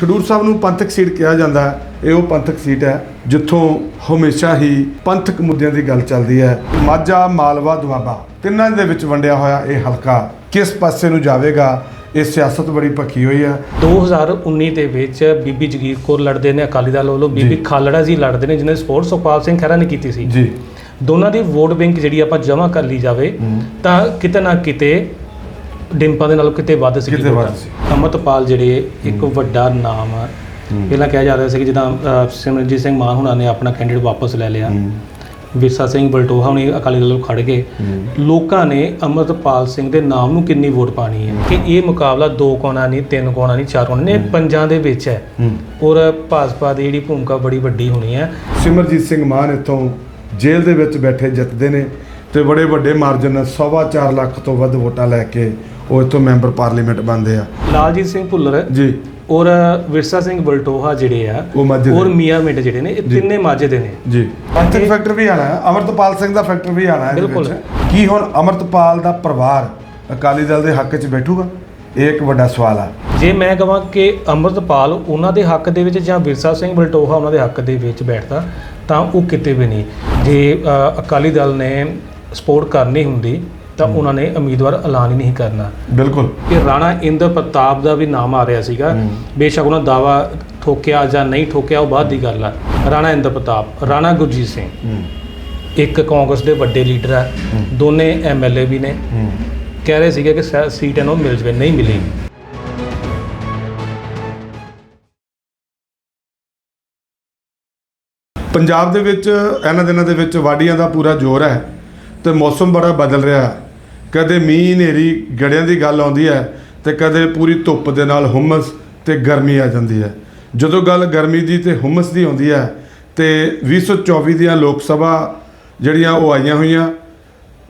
ਖਡੂਰ ਸਾਹਿਬ ਨੂੰ ਪੰਥਕ ਸੀਟ ਕਿਹਾ ਜਾਂਦਾ ਹੈ ਇਹ ਉਹ ਪੰਥਕ ਸੀਟ ਹੈ ਜਿੱਥੋਂ ਹਮੇਸ਼ਾ ਹੀ ਪੰਥਕ ਮੁੱਦਿਆਂ ਦੀ ਗੱਲ ਚੱਲਦੀ ਹੈ। ਮਾਝਾ ਮਾਲਵਾ ਦੁਆਬਾ ਤਿੰਨਾਂ ਦੇ ਵਿੱਚ ਵੰਡਿਆ ਹੋਇਆ ਇਹ ਹਲਕਾ ਕਿਸ ਪਾਸੇ ਨੂੰ ਜਾਵੇਗਾ ਇਹ ਸਿਆਸਤ ਬੜੀ ਭੱਖੀ ਹੋਈ ਹੈ। 2019 ਦੇ ਵਿੱਚ ਬੀਬੀ ਜਗੀਰ ਕੌਰ ਲੜਦੇ ਨੇ ਅਕਾਲੀ ਦਲ ਵੱਲੋਂ। ਬੀਬੀ। ਖਾਲੜਾ ਜੀ ਲੜਦੇ ਨੇ ਜਿਨ੍ਹਾਂ ਦੀ ਸਪੋਰਟ ਸੁਖਪਾਲ ਸਿੰਘ ਖਹਿਰਾ ਨੇ ਕੀਤੀ ਸੀ। ਜੀ। ਦੋਨਾਂ ਦੀ ਵੋਟ ਬੈਂਕ ਜਿਹੜੀ ਆਪਾਂ ਜਮ੍ਹਾਂ ਕਰ ਲਈ ਜਾਵੇ ਤਾਂ ਕਿਤੇ ਨਾ ਕਿਤੇ ਡਿੰਪਾਂ ਦੇ ਨਾਲੋਂ ਕਿਤੇ ਵੱਧ ਸੀ ਕਿਤੇ ਵੱਧ ਸੀ। ਅਮਰਤਪਾਲ ਜਿਹੜੇ ਇੱਕ ਵੱਡਾ ਨਾਮ ਆ ਪਹਿਲਾਂ ਕਿਹਾ ਜਾ ਰਿਹਾ ਸੀ ਕਿ ਜਿੱਦਾਂ ਅ, ਸਿਮਰਨਜੀਤ ਸਿੰਘ ਮਾਨ ਹੁਣਾਂ ਨੇ ਆਪਣਾ ਕੈਂਡੀਡੇਟ ਵਾਪਸ ਲੈ ਲਿਆ। ਵਿਰਸਾ ਸਿੰਘ ਬਲਟੋਹਾ ਹੁਣੀ ਅਕਾਲੀ ਦਲ ਨੂੰ ਖੜ ਗਏ ਲੋਕਾਂ ਨੇ ਅਮਰਤਪਾਲ ਸਿੰਘ ਦੇ ਨਾਮ ਨੂੰ ਕਿੰਨੀ ਵੋਟ ਪਾਣੀ ਹੈ ਕਿ ਇਹ ਮੁਕਾਬਲਾ ਦੋ ਕੋਣਾ ਨਹੀਂ ਤਿੰਨ ਕੋਣਾ ਨਹੀਂ ਚਾਰ ਕੋਣਾ ਨਹੀਂ ਇਹ ਪੰਜਾਂ ਦੇ ਵਿੱਚ ਹੈ। ਔਰ ਭਾਜਪਾ ਦੀ ਜਿਹੜੀ ਭੂਮਿਕਾ ਬੜੀ ਵੱਡੀ ਹੋਣੀ ਹੈ। ਸਿਮਰਜੀਤ ਸਿੰਘ ਮਾਨ ਇੱਥੋਂ ਜੇਲ੍ਹ ਦੇ ਵਿੱਚ ਬੈਠੇ ਜਿੱਤਦੇ ਨੇ ਤੇ ਬੜੇ ਵੱਡੇ ਮਾਰਜਨ ਨਾਲ ਸਵਾ ਚਾਰ ਲੱਖ ਤੋਂ ਵੱਧ ਵੋਟਾਂ ਲੈ ਕੇ ਉਹ ਇੱਥੋਂ ਮੈਂਬਰ ਪਾਰਲੀਮੈਂਟ ਬਣਦੇ ਆ ਲਾਲਜੀਤ ਸਿੰਘ ਭੁੱਲਰ ਜੀ ਔਰ ਵਿਰਸਾ ਸਿੰਘ ਬਲਟੋਹਾ ਜਿਹੜੇ ਆ ਉਹ ਮਾਝੇ ਦੇ। ਔਰ ਮੀਆਂ ਮਿੰਟ ਜਿਹੜੇ ਨੇ ਇਹ। ਤਿੰਨੇ ਮਾਝੇ ਦੇ ਨੇ ਜੀ ਪੰਥਕ ਫੈਕਟਰ ਵੀ ਆਣਾ ਹੈ ਅਮਰਤਪਾਲ ਸਿੰਘ ਦਾ ਫੈਕਟਰ ਵੀ ਆਣਾ ਹੈ ਇਹਦੇ ਬਿਲਕੁਲ। ਵਿੱਚ। ਕੀ ਹੁਣ ਅਮਰਤਪਾਲ ਦਾ ਪਰਿਵਾਰ ਅਕਾਲੀ ਦਲ ਦੇ ਹੱਕ 'ਚ ਬੈਠੂਗਾ ਇਹ ਇੱਕ ਵੱਡਾ ਸਵਾਲ ਆ ਜੇ ਮੈਂ ਕਹਾਂ ਕਿ ਅੰਮ੍ਰਿਤਪਾਲ ਉਹਨਾਂ ਦੇ ਹੱਕ ਦੇ ਵਿੱਚ ਜਾਂ ਵਿਰਸਾ ਸਿੰਘ ਬਲਟੋਹਾ ਉਹਨਾਂ ਦੇ ਹੱਕ ਦੇ ਵਿੱਚ ਬੈਠਦਾ ਤਾਂ ਉਹ ਕਿਤੇ ਵੀ ਨਹੀਂ ਜੇ ਅ, ਅਕਾਲੀ ਦਲ ਨੇ ਸਪੋਰਟ ਕਰਨੀ ਹੁੰਦੀ ਤਾਂ ਉਹਨਾਂ ਨੇ ਉਮੀਦਵਾਰ ਐਲਾਨ ਹੀ ਨਹੀਂ ਕਰਨਾ। ਬਿਲਕੁਲ। ਕਿ ਰਾਣਾ ਇੰਦਰ ਪ੍ਰਤਾਪ ਦਾ ਵੀ ਨਾਮ ਆ ਰਿਹਾ ਸੀਗਾ। ਬੇਸ਼ੱਕ ਉਹਨਾਂ ਦਾਵਾ ਠੋਕਿਆ ਜਾਂ ਨਹੀਂ ਠੋਕਿਆ ਉਹ ਬਾਅਦ ਦੀ ਗੱਲ ਆ। ਰਾਣਾ ਇੰਦਰ ਪ੍ਰਤਾਪ ਰਾਣਾ ਗੁਰਜੀਤ ਸਿੰਘ। ਇੱਕ ਕਾਂਗਰਸ ਦੇ ਵੱਡੇ ਲੀਡਰ ਆ। ਦੋਨੇ ਐਮਐਲਏ ਵੀ ਨੇ। ਕਹਿ ਰਹੇ ਸੀਗੇ ਕਿ ਸੀਟ ਇਹਨਾਂ ਮਿਲ ਜਵੇ ਨਹੀਂ ਮਿਲੀ ਪੰਜਾਬ ਦੇ ਵਿੱਚ ਇਹਨਾਂ ਦਿਨਾਂ ਦੇ ਵਿੱਚ ਵਾਢੀਆਂ ਦਾ ਪੂਰਾ ਜ਼ੋਰ ਹੈ। ਤੇ ਮੌਸਮ ਬੜਾ ਬਦਲ ਰਿਹਾ ਹੈ। ਕਦੇ ਮੀਂਹ ਹਨੇਰੀ ਗੜਿਆਂ ਦੀ ਗੱਲ ਆਉਂਦੀ ਹੈ ਤੇ ਕਦੇ ਪੂਰੀ ਧੁੱਪ ਦੇ ਨਾਲ ਹੁਮਸ ਤੇ ਗਰਮੀ ਆ ਜਾਂਦੀ ਹੈ। ਜਦੋਂ ਗੱਲ ਗਰਮੀ ਦੀ ਤੇ ਹੁਮਸ ਦੀ ਆਉਂਦੀ ਹੈ ਤੇ 2024 ਦੀਆਂ ਲੋਕ ਸਭਾ ਜਿਹੜੀਆਂ ਉਹ ਆਈਆਂ ਹੋਈਆਂ,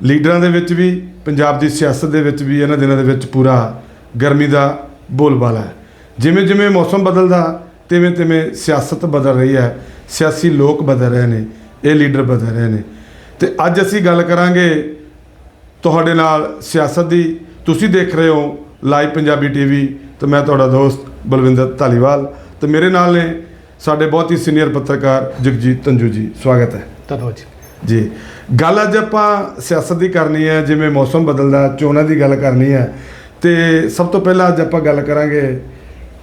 ਲੀਡਰਾਂ ਦੇ ਵਿੱਚ ਵੀ, ਪੰਜਾਬ ਦੀ ਸਿਆਸਤ ਦੇ ਵਿੱਚ ਵੀ, ਇਹਨਾਂ ਦਿਨਾਂ ਦੇ ਵਿੱਚ ਪੂਰਾ ਗਰਮੀ ਦਾ ਬੋਲਬਾਲਾ ਹੈ। ਜਿਵੇਂ ਜਿਵੇਂ ਮੌਸਮ ਬਦਲਦਾ, ਤਿਵੇਂ ਤਿਵੇਂ ਸਿਆਸਤ ਬਦਲ ਰਹੀ ਹੈ, ਸਿਆਸੀ ਲੋਕ ਬਦਲ ਰਹੇ ਨੇ, ਇਹ ਲੀਡਰ ਬਦਲ ਰਹੇ ਨੇ। ਤੇ ਅੱਜ ਅਸੀਂ ਗੱਲ ਕਰਾਂਗੇ ਤੁਹਾਡੇ ਨਾਲ ਸਿਆਸਤ ਦੀ। ਤੁਸੀਂ ਦੇਖ ਰਹੇ ਹੋ ਲਾਈਵ ਪੰਜਾਬੀ ਟੀਵੀ ਤੇ ਮੈਂ ਤੁਹਾਡਾ ਦੋਸਤ ਬਲਵਿੰਦਰ ਧਾਲੀਵਾਲ ਤੇ ਮੇਰੇ ਨਾਲ ਨੇ ਸਾਡੇ ਬਹੁਤ ਹੀ ਸੀਨੀਅਰ ਪੱਤਰਕਾਰ ਜਗਜੀਤ ਤੰਜੂ ਜੀ। ਸਵਾਗਤ ਹੈ। ਧੰਨਵਾਦ ਜੀ। ਜੀ। ਗੱਲ ਅੱਜ ਆਪਾਂ ਸਿਆਸਤ ਦੀ ਕਰਨੀ ਹੈ ਜਿਵੇਂ ਮੌਸਮ ਬਦਲਦਾ ਚੋਣਾਂ ਦੀ ਗੱਲ ਕਰਨੀ ਹੈ। ਤੇ ਸਭ ਤੋਂ ਪਹਿਲਾਂ ਅੱਜ ਆਪਾਂ ਗੱਲ ਕਰਾਂਗੇ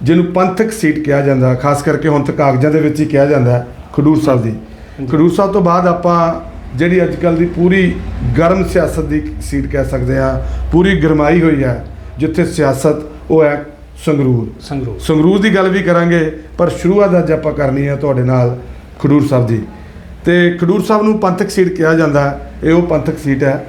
ਜਿਹਨੂੰ ਪੰਥਕ ਸੀਟ ਕਿਹਾ ਜਾਂਦਾ ਖਾਸ ਕਰਕੇ ਹੁਣ ਤੱਕ ਕਾਗਜ਼ਾਂ ਦੇ ਵਿੱਚ ਹੀ ਕਿਹਾ ਜਾਂਦਾ ਖਡੂਰ ਸਾਹਿਬ ਦੀ। ਖਡੂਰ ਸਾਹਿਬ ਤੋਂ ਬਾਅਦ ਆਪਾਂ ਜਿਹੜੀ ਅੱਜ ਕੱਲ ਦੀ ਪੂਰੀ ਗਰਮ ਸਿਆਸਤ ਦੀ ਸੀਟ ਕਹਿ ਸਕਦੇ ਹਾਂ ਪੂਰੀ ਗਰਮਾਈ ਹੋਈ ਹੈ ਜਿੱਥੇ ਸਿਆਸਤ ਉਹ ਹੈ ਸੰਗਰੂਰ। ਸੰਗਰੂਰ। ਸੰਗਰੂਰ ਦੀ ਗੱਲ ਵੀ ਕਰਾਂਗੇ ਪਰ ਸ਼ੁਰੂਆਤ ਅੱਜ ਆਪਾਂ ਕਰਨੀ ਹੈ ਤੁਹਾਡੇ ਨਾਲ ਖਡੂਰ ਸਾਹਿਬ ਦੀ ਤੇ ਖਡੂਰ ਸਾਹਿਬ ਨੂੰ ਪੰਥਕ ਸੀਟ ਕਿਹਾ ਜਾਂਦਾ ਹੈ ਇਹ ਉਹ ਪੰਥਕ ਸੀਟ ਹੈ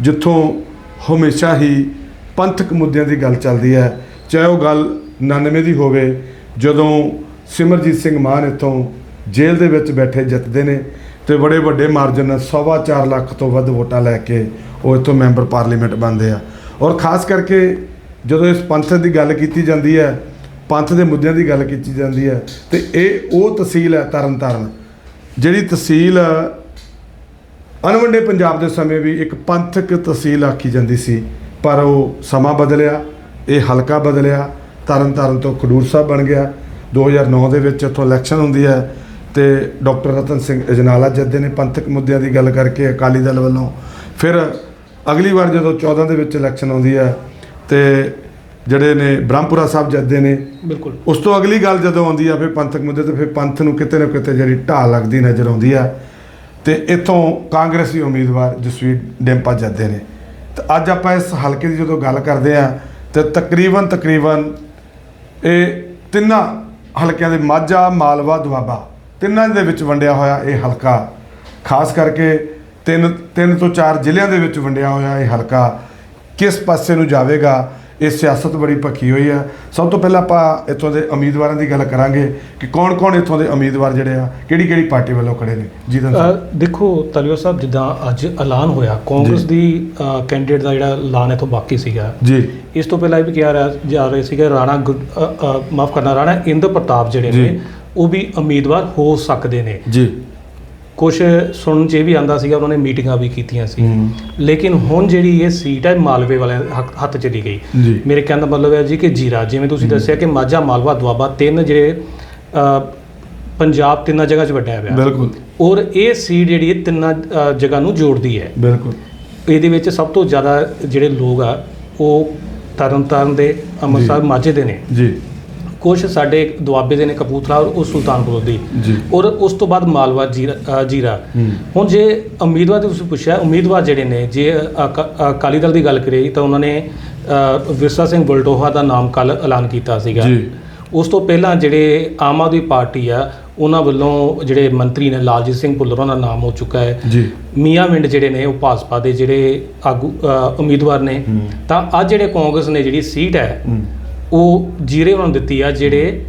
ਜਿੱਥੋਂ ਹਮੇਸ਼ਾ ਹੀ ਪੰਥਕ ਮੁੱਦਿਆਂ ਦੀ ਗੱਲ ਚੱਲਦੀ ਹੈ। ਚਾਹੇ ਉਹ ਗੱਲ 99 ਦੀ ਹੋਵੇ ਜਦੋਂ ਸਿਮਰਜੀਤ ਸਿੰਘ ਮਾਨ ਇੱਥੋਂ ਜੇਲ੍ਹ ਦੇ ਵਿੱਚ ਬੈਠੇ ਜਿੱਤਦੇ ਨੇ ਤੇ ਬੜੇ ਵੱਡੇ ਮਾਰਜਨ ਨਾਲ ਸਵਾ ਚਾਰ ਲੱਖ ਤੋਂ ਵੱਧ ਵੋਟਾਂ ਲੈ ਕੇ ਉਹ ਇੱਥੋਂ ਮੈਂਬਰ ਪਾਰਲੀਮੈਂਟ ਬਣਦੇ ਆ। ਔਰ ਖਾਸ ਕਰਕੇ ਜਦੋਂ ਇਸ ਪੰਥ ਦੀ ਗੱਲ ਕੀਤੀ ਜਾਂਦੀ ਹੈ, ਪੰਥ ਦੇ ਮੁੱਦਿਆਂ ਦੀ ਗੱਲ ਕੀਤੀ ਜਾਂਦੀ ਹੈ, ਤੇ ਇਹ ਉਹ ਤਹਿਸੀਲ ਹੈ ਤਰਨਤਾਰਨ, ਜਿਹੜੀ ਤਹਿਸੀਲ ਅਣਵੰਡੇ ਪੰਜਾਬ ਦੇ ਸਮੇਂ ਵੀ ਇੱਕ ਪੰਥਕ ਤਹਿਸੀਲ ਆਖੀ ਜਾਂਦੀ ਸੀ, ਪਰ ਉਹ ਸਮਾਂ ਬਦਲਿਆ, ਇਹ ਹਲਕਾ ਬਦਲਿਆ, ਤਰਨਤਾਰਨ ਤੋਂ ਖਡੂਰ ਸਾਹਿਬ ਬਣ ਗਿਆ। 2009 ਦੇ ਵਿੱਚ ਇੱਥੋਂ ਇਲੈਕਸ਼ਨ ਹੁੰਦੀ ਹੈ ਤੇ ਡਾਕਟਰ ਰਤਨ ਸਿੰਘ ਅਜਨਾਲਾ ਜਿੱਤਦੇ ਨੇ ਪੰਥਕ ਮੁੱਦਿਆਂ ਦੀ ਗੱਲ ਕਰਕੇ ਅਕਾਲੀ ਦਲ ਵੱਲੋਂ ਫਿਰ ਅਗਲੀ ਵਾਰ ਜਦੋਂ 14 ਦੇ ਵਿੱਚ ਇਲੈਕਸ਼ਨ ਆਉਂਦੀ ਹੈ ਤੇ ਜਿਹੜੇ ਨੇ ਬ੍ਰਹਮਪੁਰਾ ਸਾਹਿਬ ਜਿੱਤਦੇ ਨੇ ਬਿਲਕੁਲ। ਉਸ ਤੋਂ ਅਗਲੀ ਗੱਲ ਜਦੋਂ ਆਉਂਦੀ ਆ ਫਿਰ ਪੰਥਕ ਮੁੱਦੇ ਤੇ ਫਿਰ ਪੰਥ ਨੂੰ ਕਿਤੇ ਨਾ ਕਿਤੇ ਜਿਹੜੀ ਢਾਲ ਲੱਗਦੀ ਨਜ਼ਰ ਆਉਂਦੀ ਆ। ਤੇ ਇੱਥੋਂ ਕਾਂਗਰਸੀ ਉਮੀਦਵਾਰ ਜਸਵੀਰ ਡਿੰਪਾ ਜਿੱਤਦੇ ਨੇ। ਤੇ ਅੱਜ ਆਪਾਂ ਇਸ ਹਲਕੇ ਦੀ ਜਦੋਂ ਗੱਲ ਕਰਦੇ ਆ ਤੇ ਤਕਰੀਬਨ ਤਕਰੀਬਨ ਇਹ ਤਿੰਨਾਂ ਹਲਕਿਆਂ ਦੇ ਮਾਝਾ ਮਾਲਵਾ ਦੁਆਬਾ ਤਿੰਨਾਂ ਦੇ ਵਿੱਚ ਵੰਡਿਆ ਹੋਇਆ ਇਹ ਹਲਕਾ ਖਾਸ ਕਰਕੇ ਤਿੰਨ ਤਿੰਨ ਤੋਂ ਚਾਰ ਜ਼ਿਲ੍ਹਿਆਂ ਦੇ ਵਿੱਚ ਵੰਡਿਆ ਹੋਇਆ ਇਹ ਹਲਕਾ ਕਿਸ ਪਾਸੇ ਨੂੰ ਜਾਵੇਗਾ ਇਹ ਸਿਆਸਤ ਬੜੀ ਭੱਖੀ ਹੋਈ ਆ ਸਭ ਤੋਂ ਪਹਿਲਾਂ ਆਪਾਂ ਇੱਥੋਂ ਦੇ ਉਮੀਦਵਾਰਾਂ ਦੀ ਗੱਲ ਕਰਾਂਗੇ ਕਿ ਕੌਣ-ਕੌਣ ਇੱਥੋਂ ਦੇ ਉਮੀਦਵਾਰ ਜਿਹੜੇ ਆ ਕਿਹੜੀ-ਕਿਹੜੀ ਪਾਰਟੀ ਵੱਲੋਂ ਖੜੇ ਨੇ? ਸਾਹਿਬ। ਦੇਖੋ ਤਲਵੀਰ ਸਾਹਿਬ ਜਿੱਦਾਂ ਅੱਜ ਐਲਾਨ ਹੋਇਆ ਕਾਂਗਰਸ ਜੀ। ਦੀ ਕੈਂਡੀਡੇਟ ਦਾ ਜਿਹੜਾ ਐਲਾਨ ਇਥੋਂ ਬਾਕੀ ਸੀਗਾ। ਜੀ। ਇਸ ਤੋਂ ਪਹਿਲਾਂ ਵੀ ਕਿਹਾ ਜਾ ਰਹੇ ਸੀਗੇ ਰਾਣਾ ਮਾਫ ਕਰਨਾ ਰਾਣਾ ਇੰਦਰ ਪ੍ਰਤਾਪ ਜਿਹੜੇ ਜੀ। ਨੇ ਉਹ ਵੀ ਉਮੀਦਵਾਰ ਹੋ ਸਕਦੇ ਨੇ। ਜੀ। ਕੁਝ ਸੁਣਨ 'ਚ ਇਹ ਵੀ ਆਂਦਾ ਸੀਗਾ ਉਹਨਾਂ ਨੇ ਮੀਟਿੰਗਾਂ ਵੀ ਕੀਤੀਆਂ ਸੀ। ਲੇਕਿਨ ਹੁਣ ਜਿਹੜੀ ਇਹ ਸੀਟ ਹੈ ਮਾਲਵੇ ਵਾਲੇ ਹੱਥ ਚਲੀ ਗਈ। ਜੀ। ਮੇਰੇ ਕਹਿਣ ਦਾ ਮਤਲਬ ਹੈ ਜੀ ਕਿ ਜੀਰਾ ਜਿਵੇਂ ਤੁਸੀਂ ਦੱਸਿਆ ਕਿ ਮਾਝਾ ਮਾਲਵਾ ਦੁਆਬਾ ਤਿੰਨ ਜਿਹੜੇ ਅ, ਪੰਜਾਬ ਤਿੰਨਾਂ ਜਗ੍ਹਾ 'ਚ ਵੰਡਿਆ ਹੋਇਆ। ਬਿਲਕੁਲ। ਔਰ ਇਹ ਸੀਟ ਜਿਹੜੀ ਹੈ ਤਿੰਨਾਂ ਅ, ਜਗ੍ਹਾ ਨੂੰ ਜੋੜਦੀ ਹੈ। ਬਿਲਕੁਲ। ਇਹਦੇ ਵਿੱਚ ਸਭ ਤੋਂ ਜ਼ਿਆਦਾ ਜਿਹੜੇ ਲੋਕ ਆ ਉਹ ਤਰਨਤਾਰਨ ਦੇ ਅੰਮ੍ਰਿਤਸਰ ਮਾਝੇ ਦੇ ਨੇ। ਜੀ। ਕੁਝ ਸਾਡੇ ਦੁਆਬੇ ਦੇ ਨੇ ਕਪੂਰਥਲਾ ਔਰ ਉਹ ਸੁਲਤਾਨਪੁਰ ਦੀ। ਜੀ। ਔਰ ਉਸ ਤੋਂ ਬਾਅਦ ਮਾਲਵਾ ਜੀਰਾ ਅ, ਜੀਰਾ। ਹੂੰ। ਹੁਣ ਜੇ ਉਮੀਦਵਾਰ ਦੀ ਤੁਸੀਂ ਪੁੱਛਿਆ ਉਮੀਦਵਾਰ ਜਿਹੜੇ ਨੇ ਜੇ ਅਕਾ- ਅਕਾਲੀ ਦਲ ਦੀ ਗੱਲ ਕਰੀਏ ਤਾਂ ਉਹਨਾਂ ਨੇ ਅ, ਵਿਰਸਾ ਸਿੰਘ ਬਲਟੋਹਾ ਦਾ ਨਾਮ ਕੱਲ ਐਲਾਨ ਕੀਤਾ ਸੀਗਾ। ਜੀ। ਉਸ ਤੋਂ ਪਹਿਲਾਂ ਜਿਹੜੇ ਆਮ ਆਦਮੀ ਪਾਰਟੀ ਆ ਉਹਨਾਂ ਵੱਲੋਂ ਜਿਹੜੇ ਮੰਤਰੀ ਨੇ ਲਾਲਜੀਤ ਸਿੰਘ ਭੁੱਲਰ ਉਹਨਾਂ ਦਾ ਨਾਮ ਹੋ ਚੁੱਕਾ ਹੈ। ਜੀ। ਮੀਆਂ ਮਿੰਡ ਜਿਹੜੇ ਨੇ ਉਹ ਭਾਜਪਾ ਦੇ ਜਿਹੜੇ ਆਗੂ ਅ, ਉਮੀਦਵਾਰ ਨੇ। ਤਾਂ ਅੱਜ ਜਿਹੜੇ ਕਾਂਗਰਸ ਨੇ ਜਿਹੜੀ ਸੀਟ ਹੈ ਹੂੰ। ਉਹ ਜੀਰੇ ਨੂੰ ਦਿੱਤੀ ਆ ਜਿਹੜੇ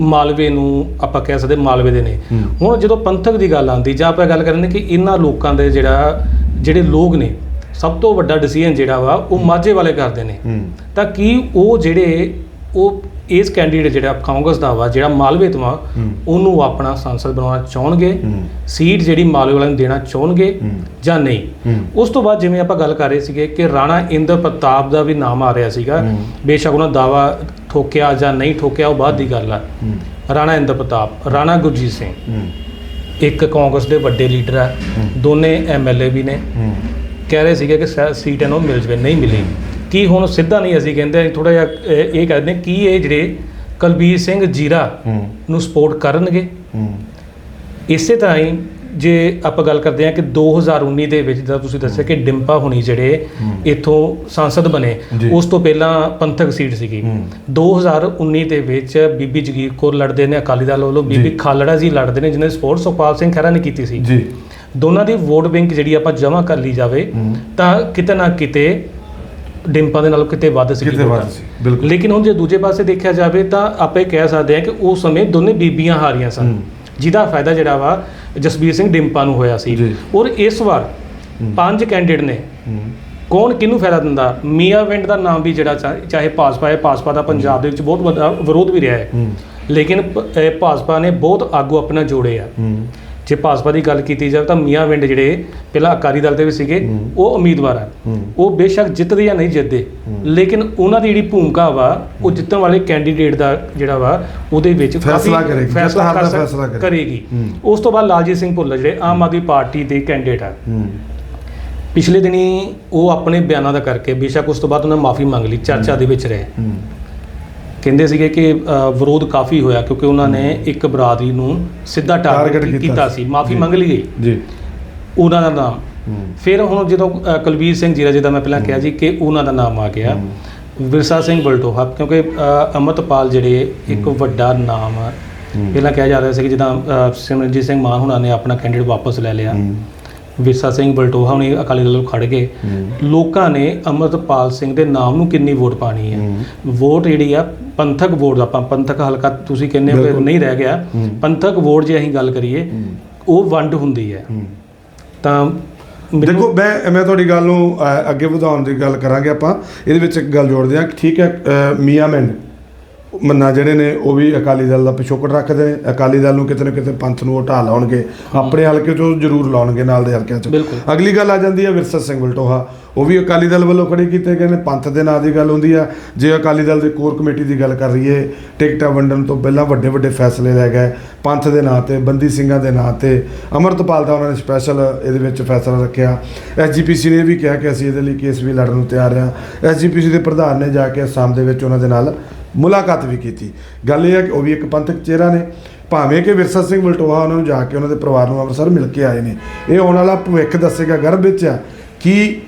ਮਾਲਵੇ ਨੂੰ ਆਪਾਂ ਕਹਿ ਸਕਦੇ ਮਾਲਵੇ ਦੇ ਨੇ। ਹੁਣ ਜਦੋਂ ਪੰਥਕ ਦੀ ਗੱਲ ਆਉਂਦੀ ਜਾਂ ਆਪਾਂ ਗੱਲ ਕਰਨੇ ਕਿ ਇਹਨਾਂ ਲੋਕਾਂ ਦੇ ਜਿਹੜਾ ਜਿਹੜੇ ਲੋਕ ਨੇ ਸਭ ਤੋਂ ਵੱਡਾ ਡਿਸੀਜਨ ਜਿਹੜਾ ਵਾ ਉਹ ਮਾਝੇ ਵਾਲੇ ਕਰਦੇ ਨੇ। ਤਾਂ ਕੀ ਉਹ ਜਿਹੜੇ ਉਹ ਇਸ ਕੈਂਡੀਡੇਟ ਜਿਹੜਾ ਕਾਂਗਰਸ ਦਾ ਵਾ ਜਿਹੜਾ ਮਾਲਵੇ ਤੋਂ ਆ ਉਹਨੂੰ ਆਪਣਾ ਸੰਸਦ ਬਣਾਉਣਾ ਚਾਹਣਗੇ ਸੀਟ ਜਿਹੜੀ ਮਾਲਵੇ ਵਾਲਿਆਂ ਨੂੰ ਦੇਣਾ ਚਾਹਣਗੇ ਜਾਂ ਨਹੀਂ। ਉਸ ਤੋਂ ਬਾਅਦ ਜਿਵੇਂ ਆਪਾਂ ਗੱਲ ਕਰ ਰਹੇ ਸੀਗੇ ਕਿ ਰਾਣਾ ਇੰਦਰ ਪ੍ਰਤਾਪ ਦਾ ਵੀ ਨਾਮ ਆ ਰਿਹਾ ਸੀਗਾ। ਬੇਸ਼ੱਕ ਉਹਨਾਂ ਦਾਵਾ ਠੋਕਿਆ ਜਾਂ ਨਹੀਂ ਠੋਕਿਆ ਉਹ ਬਾਅਦ ਦੀ ਗੱਲ ਆ। ਰਾਣਾ ਇੰਦਰ ਪ੍ਰਤਾਪ ਰਾਣਾ ਗੁਰਜੀਤ ਸਿੰਘ। ਇੱਕ ਕਾਂਗਰਸ ਦੇ ਵੱਡੇ ਲੀਡਰ ਆ। ਦੋਨੇ ਐਮਐਲਏ ਵੀ ਨੇ। ਕਹਿ ਰਹੇ ਸੀਗੇ ਕਿ ਸੀਟ ਇਹਨਾਂ ਮਿਲ ਜਵੇ ਨਹੀਂ ਮਿਲੀ ਕੀ ਹੁਣ ਸਿੱਧਾ ਨਹੀਂ ਅਸੀਂ ਕਹਿੰਦੇ ਥੋੜਾ ਜਿਹਾ ਇਹ ਇਹ ਕਹਿੰਦੇ ਕੀ ਇਹ ਜਿਹੜੇ ਕੁਲਬੀਰ ਸਿੰਘ ਜੀਰਾ ਨੂੰ ਸਪੋਰਟ ਕਰਨਗੇ। ਇਸੇ ਤਰ੍ਹਾਂ ਹੀ ਜੇ ਆਪਾਂ ਗੱਲ ਕਰਦੇ ਹਾਂ ਕਿ 2019 ਦੇ ਵਿੱਚ ਜਦੋਂ ਤੁਸੀਂ ਦੱਸਿਆ ਕਿ ਡਿੰਪਾ ਹੁਣੀ ਜਿਹੜੇ। ਇੱਥੋਂ ਸੰਸਦ ਬਣੇ। ਉਸ ਤੋਂ ਪਹਿਲਾਂ ਪੰਥਕ ਸੀਟ ਸੀਗੀ। ਹੂੰ। 2019 ਦੇ ਵਿੱਚ ਬੀਬੀ ਜਗੀਰ ਕੌਰ ਲੜਦੇ ਨੇ ਅਕਾਲੀ ਦਲ ਵੱਲੋਂ। ਬੀਬੀ ਖਾਲੜਾ ਜੀ ਲੜਦੇ ਨੇ ਜਿਹਨੇ ਸਪੋਰਟ ਸੁਖਪਾਲ ਸਿੰਘ ਖਹਿਰਾ ਨੇ ਕੀਤੀ ਸੀ। ਜੀ। ਦੋਨਾਂ ਦੀ ਵੋਟ ਬੈਂਕ ਜਿਹੜੀ ਆਪਾਂ ਜਮ੍ਹਾਂ ਕਰ ਲਈ ਜਾਵੇ ਤਾਂ ਕਿਤੇ ਨਾ ਕਿਤੇ ਡਿੰਪਾ ਦੇ ਨਾਲੋਂ ਕਿਤੇ ਵੱਧ ਸੀ ਕਿਤੇ ਵੱਧ ਸੀ ਬਿਲਕੁਲ। ਲੇਕਿਨ ਹੁਣ ਜੇ ਦੂਜੇ ਪਾਸੇ ਦੇਖਿਆ ਜਾਵੇ ਤਾਂ ਆਪਾਂ ਇਹ ਕਹਿ ਸਕਦੇ ਹਾਂ ਕਿ ਉਸ ਸਮੇਂ ਦੋਨੇ ਬੀਬੀਆਂ ਹਾਰੀਆਂ ਸਨ। ਜਿਹਦਾ ਫਾਇਦਾ ਜਿਹੜਾ ਵਾ ਜਸਬੀਰ ਸਿੰਘ ਡਿੰਪਾ ਨੂੰ ਹੋਇਆ ਸੀ। ਔਰ ਇਸ ਵਾਰ। ਪੰਜ ਕੈਂਡੀਡੇਟ ਨੇ। ਕੌਣ ਕਿਹਨੂੰ ਫਾਇਦਾ ਦਿੰਦਾ? ਮੀਆਂ ਵਿੰਡ ਦਾ ਨਾਮ ਵੀ ਜਿਹੜਾ ਚਾਹੇ ਭਾਜਪਾ ਹੈ ਭਾਜਪਾ ਦਾ ਪੰਜਾਬ ਦੇ ਵਿੱਚ ਬਹੁਤ ਵੱਡਾ ਵਿਰੋਧ ਵੀ ਰਿਹਾ ਹੈ। ਲੇਕਿਨ ਭਾਜਪਾ ਨੇ ਬਹੁਤ ਆਗੂ ਆਪਣਾ ਜੋੜੇ ਆ। ਜੇ ਭਾਜਪਾ ਦੀ ਗੱਲ ਕੀਤੀ ਜਾਵੇ ਤਾਂ ਮੀਆਂ ਵਿੰਡ ਜਿਹੜੇ ਪਹਿਲਾਂ ਅਕਾਲੀ ਦਲ ਦੇ ਵੀ ਸੀਗੇ। ਉਹ ਉਮੀਦਵਾਰ ਆ। ਹੂੰ। ਉਹ ਬੇਸ਼ੱਕ ਜਿੱਤਦੇ ਜਾਂ ਨਹੀਂ ਜਿੱਤਦੇ। ਲੇਕਿਨ ਉਹਨਾਂ ਦੀ ਜਿਹੜੀ ਭੂਮਿਕਾ ਵਾ ਉਹ ਜਿੱਤਣ ਵਾਲੇ ਕੈਂਡੀਡੇਟ ਦਾ ਜਿਹੜਾ ਵਾ ਉਹਦੇ ਵਿੱਚ ਫੈਸਲਾ ਕਰੇਗੀ, ਫੈਸਲਾ ਹਾਰ ਦਾ ਫੈਸਲਾ ਕਰੇਗੀ। ਉਸ ਤੋਂ ਬਾਅਦ ਲਾਲਜੀਤ ਸਿੰਘ ਭੁੱਲਰ ਜਿਹੜੇ ਆਮ ਆਦਮੀ ਪਾਰਟੀ ਦੇ ਕੈਂਡੀਡੇਟ ਆ। ਪਿਛਲੇ ਦਿਨੀ ਉਹ ਆਪਣੇ ਬਿਆਨਾਂ ਦਾ ਕਰਕੇ ਬੇਸ਼ੱਕ ਉਸ ਤੋਂ ਬਾਅਦ ਉਹਨਾਂ ਮਾਫੀ ਮੰਗ ਲਈ ਚਰਚਾ ਦੇ ਵਿੱਚ ਰਹੇ। ਕਹਿੰਦੇ ਸੀਗੇ ਕਿ ਅ, ਵਿਰੋਧ ਕਾਫੀ ਹੋਇਆ ਕਿਉਂਕਿ ਉਹਨਾਂ ਨੇ ਇੱਕ ਬਰਾਦਰੀ ਨੂੰ ਸਿੱਧਾ Target ਟਾਰਗੇਟ ਕੀਤਾ ਕੀਤਾ ਸੀ। ਸੀ। ਮਾਫੀ ਜੀ। ਮੰਗ ਲਈ ਗਈ? ਜੀ। ਉਹਨਾਂ ਦਾ ਨਾਮ? ਫਿਰ ਹੁਣ ਜਦੋਂ ਅ, ਕੁਲਬੀਰ ਸਿੰਘ ਜੀਰਾ ਜਿਹਦਾ ਮੈਂ ਪਹਿਲਾਂ ਕਿਹਾ ਜੀ ਕਿ ਉਹਨਾਂ ਦਾ ਨਾਮ ਆ ਗਿਆ। ਵਿਰਸਾ ਸਿੰਘ ਬਲਟੋਹਾ ਕਿਉਂਕਿ ਅ, ਅਮਰਤਪਾਲ ਜਿਹੜੇ ਇੱਕ ਵੱਡਾ ਨਾਮ ਆ। ਪਹਿਲਾਂ ਕਿਹਾ ਜਾ ਰਿਹਾ ਸੀ ਕਿ ਜਿੱਦਾਂ ਅ, ਸਿਮਰਨਜੀਤ ਸਿੰਘ ਮਾਨ ਹੁਣਾਂ ਨੇ ਆਪਣਾ ਕੈਂਡੀਡੇਟ ਵਾਪਸ ਲੈ ਲਿਆ। ਹੂੰ। ਵਿਰਸਾ ਸਿੰਘ ਬਲਟੋਹਾ ਹੁਣੀ ਅਕਾਲੀ ਦਲ ਨੂੰ ਖੜ ਗਏ। ਲੋਕਾਂ ਨੇ ਅਮਰਤਪਾਲ ਸਿੰਘ ਦੇ ਨਾਮ ਨੂੰ ਕਿੰਨੀ ਵੋਟ ਪਾਣੀ ਹੈ। ਵੋਟ ਜਿਹੜੀ ਆ ਪੰਥਕ ਵੋਟ ਆਪਾਂ ਪੰਥਕ ਹਲਕਾ ਤੁਸੀਂ ਕਹਿੰਦੇ ਹੋ। ਨਹੀਂ ਰਹਿ ਗਿਆ। ਪੰਥਕ ਵੋਟ ਜੇ ਅਸੀਂ ਗੱਲ ਕਰੀਏ ਉਹ ਵੰਡ ਹੁੰਦੀ ਹੈ। ਤਾਂ ਮੈਨੂੰ- ਦੇਖੋ ਮੈਂ ਮੈਂ ਤੁਹਾਡੀ ਗੱਲ ਨੂੰ ਅੱਗੇ ਵਧਾਉਣ ਦੀ ਗੱਲ ਕਰਾਂਗੇ ਆਪਾਂ। ਇਹਦੇ ਵਿੱਚ ਇੱਕ ਗੱਲ ਜੋੜਦੇ ਹਾਂ। ਕਿ ਠੀਕ ਹੈ ਮੀਆਂ ਮਿੰਡ ਮੰਨਾ ਜਿਹੜੇ ਨੇ ਉਹ ਵੀ ਅਕਾਲੀ ਦਲ ਦਾ ਪਿਛੋਕੜ ਰੱਖਦੇ ਨੇ। ਅਕਾਲੀ ਦਲ ਨੂੰ ਕਿਤੇ ਨਾ ਕਿਤੇ ਪੰਥ ਨੂੰ ਉਠਾ ਲਾਉਣਗੇ ਆਪਣੇ ਹਲਕੇ ਚੋਂ ਜ਼ਰੂਰ ਲਾਉਣਗੇ ਨਾਲ ਦੇ ਹਲਕਿਆਂ ਚੋਂ। ਅਗਲੀ ਗੱਲ ਆ ਜਾਂਦੀ ਹੈ ਵਿਰਸਾ ਸਿੰਘ ਬਲਟੋਹਾ ਉਹ ਵੀ ਅਕਾਲੀ ਦਲ ਵੱਲੋਂ ਖੜੇ ਕੀਤੇ ਗਏ ਨੇ। ਪੰਥ ਦੇ ਨਾਂ ਦੀ ਗੱਲ ਹੁੰਦੀ ਆ। ਜੇ ਅਕਾਲੀ ਦਲ ਦੀ ਕੋਰ ਕਮੇਟੀ ਦੀ ਗੱਲ ਕਰ ਰਹੀਏ ਟਿਕਟਾਂ ਵੰਡਣ ਤੋਂ ਪਹਿਲਾਂ ਵੱਡੇ ਵੱਡੇ ਫੈਸਲੇ ਲੈ ਗਏ। ਪੰਥ ਦੇ ਨਾਂ ਤੇ ਬੰਦੀ ਸਿੰਘਾਂ ਦੇ ਨਾਂ ਤੇ। ਅਮਰਤਪਾਲ ਦਾ ਉਹਨਾਂ ਨੇ ਸਪੈਸ਼ਲ ਇਹਦੇ ਵਿੱਚ ਫੈਸਲਾ ਰੱਖਿਆ। ਐਸਜੀਪੀਸੀ ਨੇ ਵੀ ਕਿਹਾ ਕਿ ਅਸੀਂ ਇਹਦੇ ਲਈ ਕੇਸ ਵੀ ਲੜਨ ਨੂੰ ਤਿਆਰ ਹਾਂ। ਐਸਜੀਪੀਸੀ ਦੇ ਪ੍ਰਧਾਨ ਨੇ ਜਾ ਕੇ ਅਸਾਮ ਦੇ ਵਿੱਚ ਉਹਨਾਂ ਦੇ ਨਾਲ ਮੁਲਾਕਾਤ ਵੀ ਕੀਤੀ। ਗੱਲ ਇਹ ਹੈ ਕਿ ਉਹ ਵੀ ਇੱਕ ਪੰਥਕ ਚਿਹਰਾ ਨੇ। ਭਾਵੇਂ ਕਿ ਵਿਰਸਾ ਸਿੰਘ ਬਲਟੋਹਾ ਉਹਨਾਂ ਨੂੰ ਜਾ ਕੇ ਉਹਨਾਂ ਦੇ ਪਰਿਵਾਰ ਨੂੰ ਅੰਮ੍ਰਿਤਸਰ ਮਿਲ ਕੇ ਆਏ ਨੇ। ਇਹ ਆਉਣ ਵਾਲਾ ਭਵਿੱਖ ਦੱਸੇਗਾ ਗਰਭ ਵਿੱਚ ਆ ਕਿ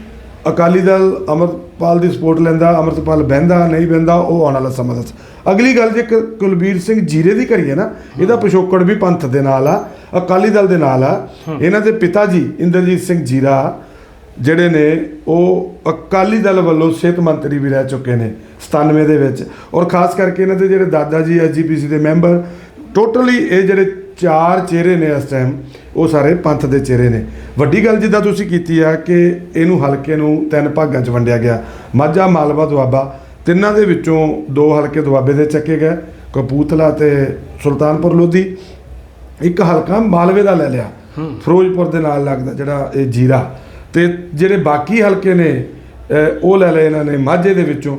ਅਕਾਲੀ ਦਲ ਅਮਰਪਾਲ ਦੀ ਸਪੋਰਟ ਲੈਂਦਾ ਅਮਰਪਾਲ ਬਹਿੰਦਾ ਨਹੀਂ ਬਹਿੰਦਾ ਉਹ ਆਉਣ ਵਾਲਾ ਸਮਾਂ ਦੱਸ। ਅਗਲੀ ਗੱਲ ਜੇ ਕੁਲਬੀਰ ਸਿੰਘ ਜੀਰੇ ਦੀ ਕਰੀਏ ਨਾ ਇਹਦਾ ਪਿਛੋਕੜ ਵੀ ਪੰਥ ਦੇ ਨਾਲ ਆ ਅਕਾਲੀ ਦਲ ਦੇ ਨਾਲ ਆ। ਇਹਨਾਂ ਦੇ ਪਿਤਾ ਜੀ ਇੰਦਰਜੀਤ ਸਿੰਘ ਜੀਰਾ ਜਿਹੜੇ ਨੇ ਉਹ ਅਕਾਲੀ ਦਲ ਵੱਲੋਂ ਸਿਹਤ ਮੰਤਰੀ ਵੀ ਰਹਿ ਚੁੱਕੇ ਨੇ 97 ਦੇ ਵਿੱਚ। ਔਰ ਖਾਸ ਕਰਕੇ ਇਹਨਾਂ ਦੇ ਜਿਹੜੇ ਦਾਦਾ ਜੀ ਐਸਜੀਪੀਸੀ ਦੇ ਮੈਂਬਰ ਟੋਟਲੀ ਇਹ ਜਿਹੜੇ ਚਾਰ ਚਿਹਰੇ ਨੇ ਇਸ ਟਾਈਮ ਉਹ ਸਾਰੇ ਪੰਥ ਦੇ ਚਿਹਰੇ ਨੇ। ਵੱਡੀ ਗੱਲ ਜਿੱਦਾਂ ਤੁਸੀਂ ਕੀਤੀ ਆ ਕਿ ਇਹਨੂੰ ਹਲਕੇ ਨੂੰ ਤਿੰਨ ਭਾਗਾਂ 'ਚ ਵੰਡਿਆ ਗਿਆ। ਮਾਝਾ ਮਾਲਵਾ ਦੁਆਬਾ ਤਿੰਨਾਂ ਦੇ ਵਿੱਚੋਂ ਦੋ ਹਲਕੇ ਦੁਆਬੇ ਦੇ ਚੱਕੇ ਗਏ ਕਪੂਰਥਲਾ ਤੇ ਸੁਲਤਾਨਪੁਰ ਲੋਧੀ। ਇੱਕ ਹਲਕਾ ਮਾਲਵੇ ਦਾ ਲੈ ਲਿਆ। ਫਿਰੋਜ਼ਪੁਰ ਦੇ ਨਾਲ ਲੱਗਦਾ ਜਿਹੜਾ ਇਹ ਜੀਰਾ। ਤੇ ਜਿਹੜੇ ਬਾਕੀ ਹਲਕੇ ਨੇ ਉਹ ਲੈ ਲਏ ਇਹਨਾਂ ਨੇ ਮਾਝੇ ਦੇ ਵਿੱਚੋਂ।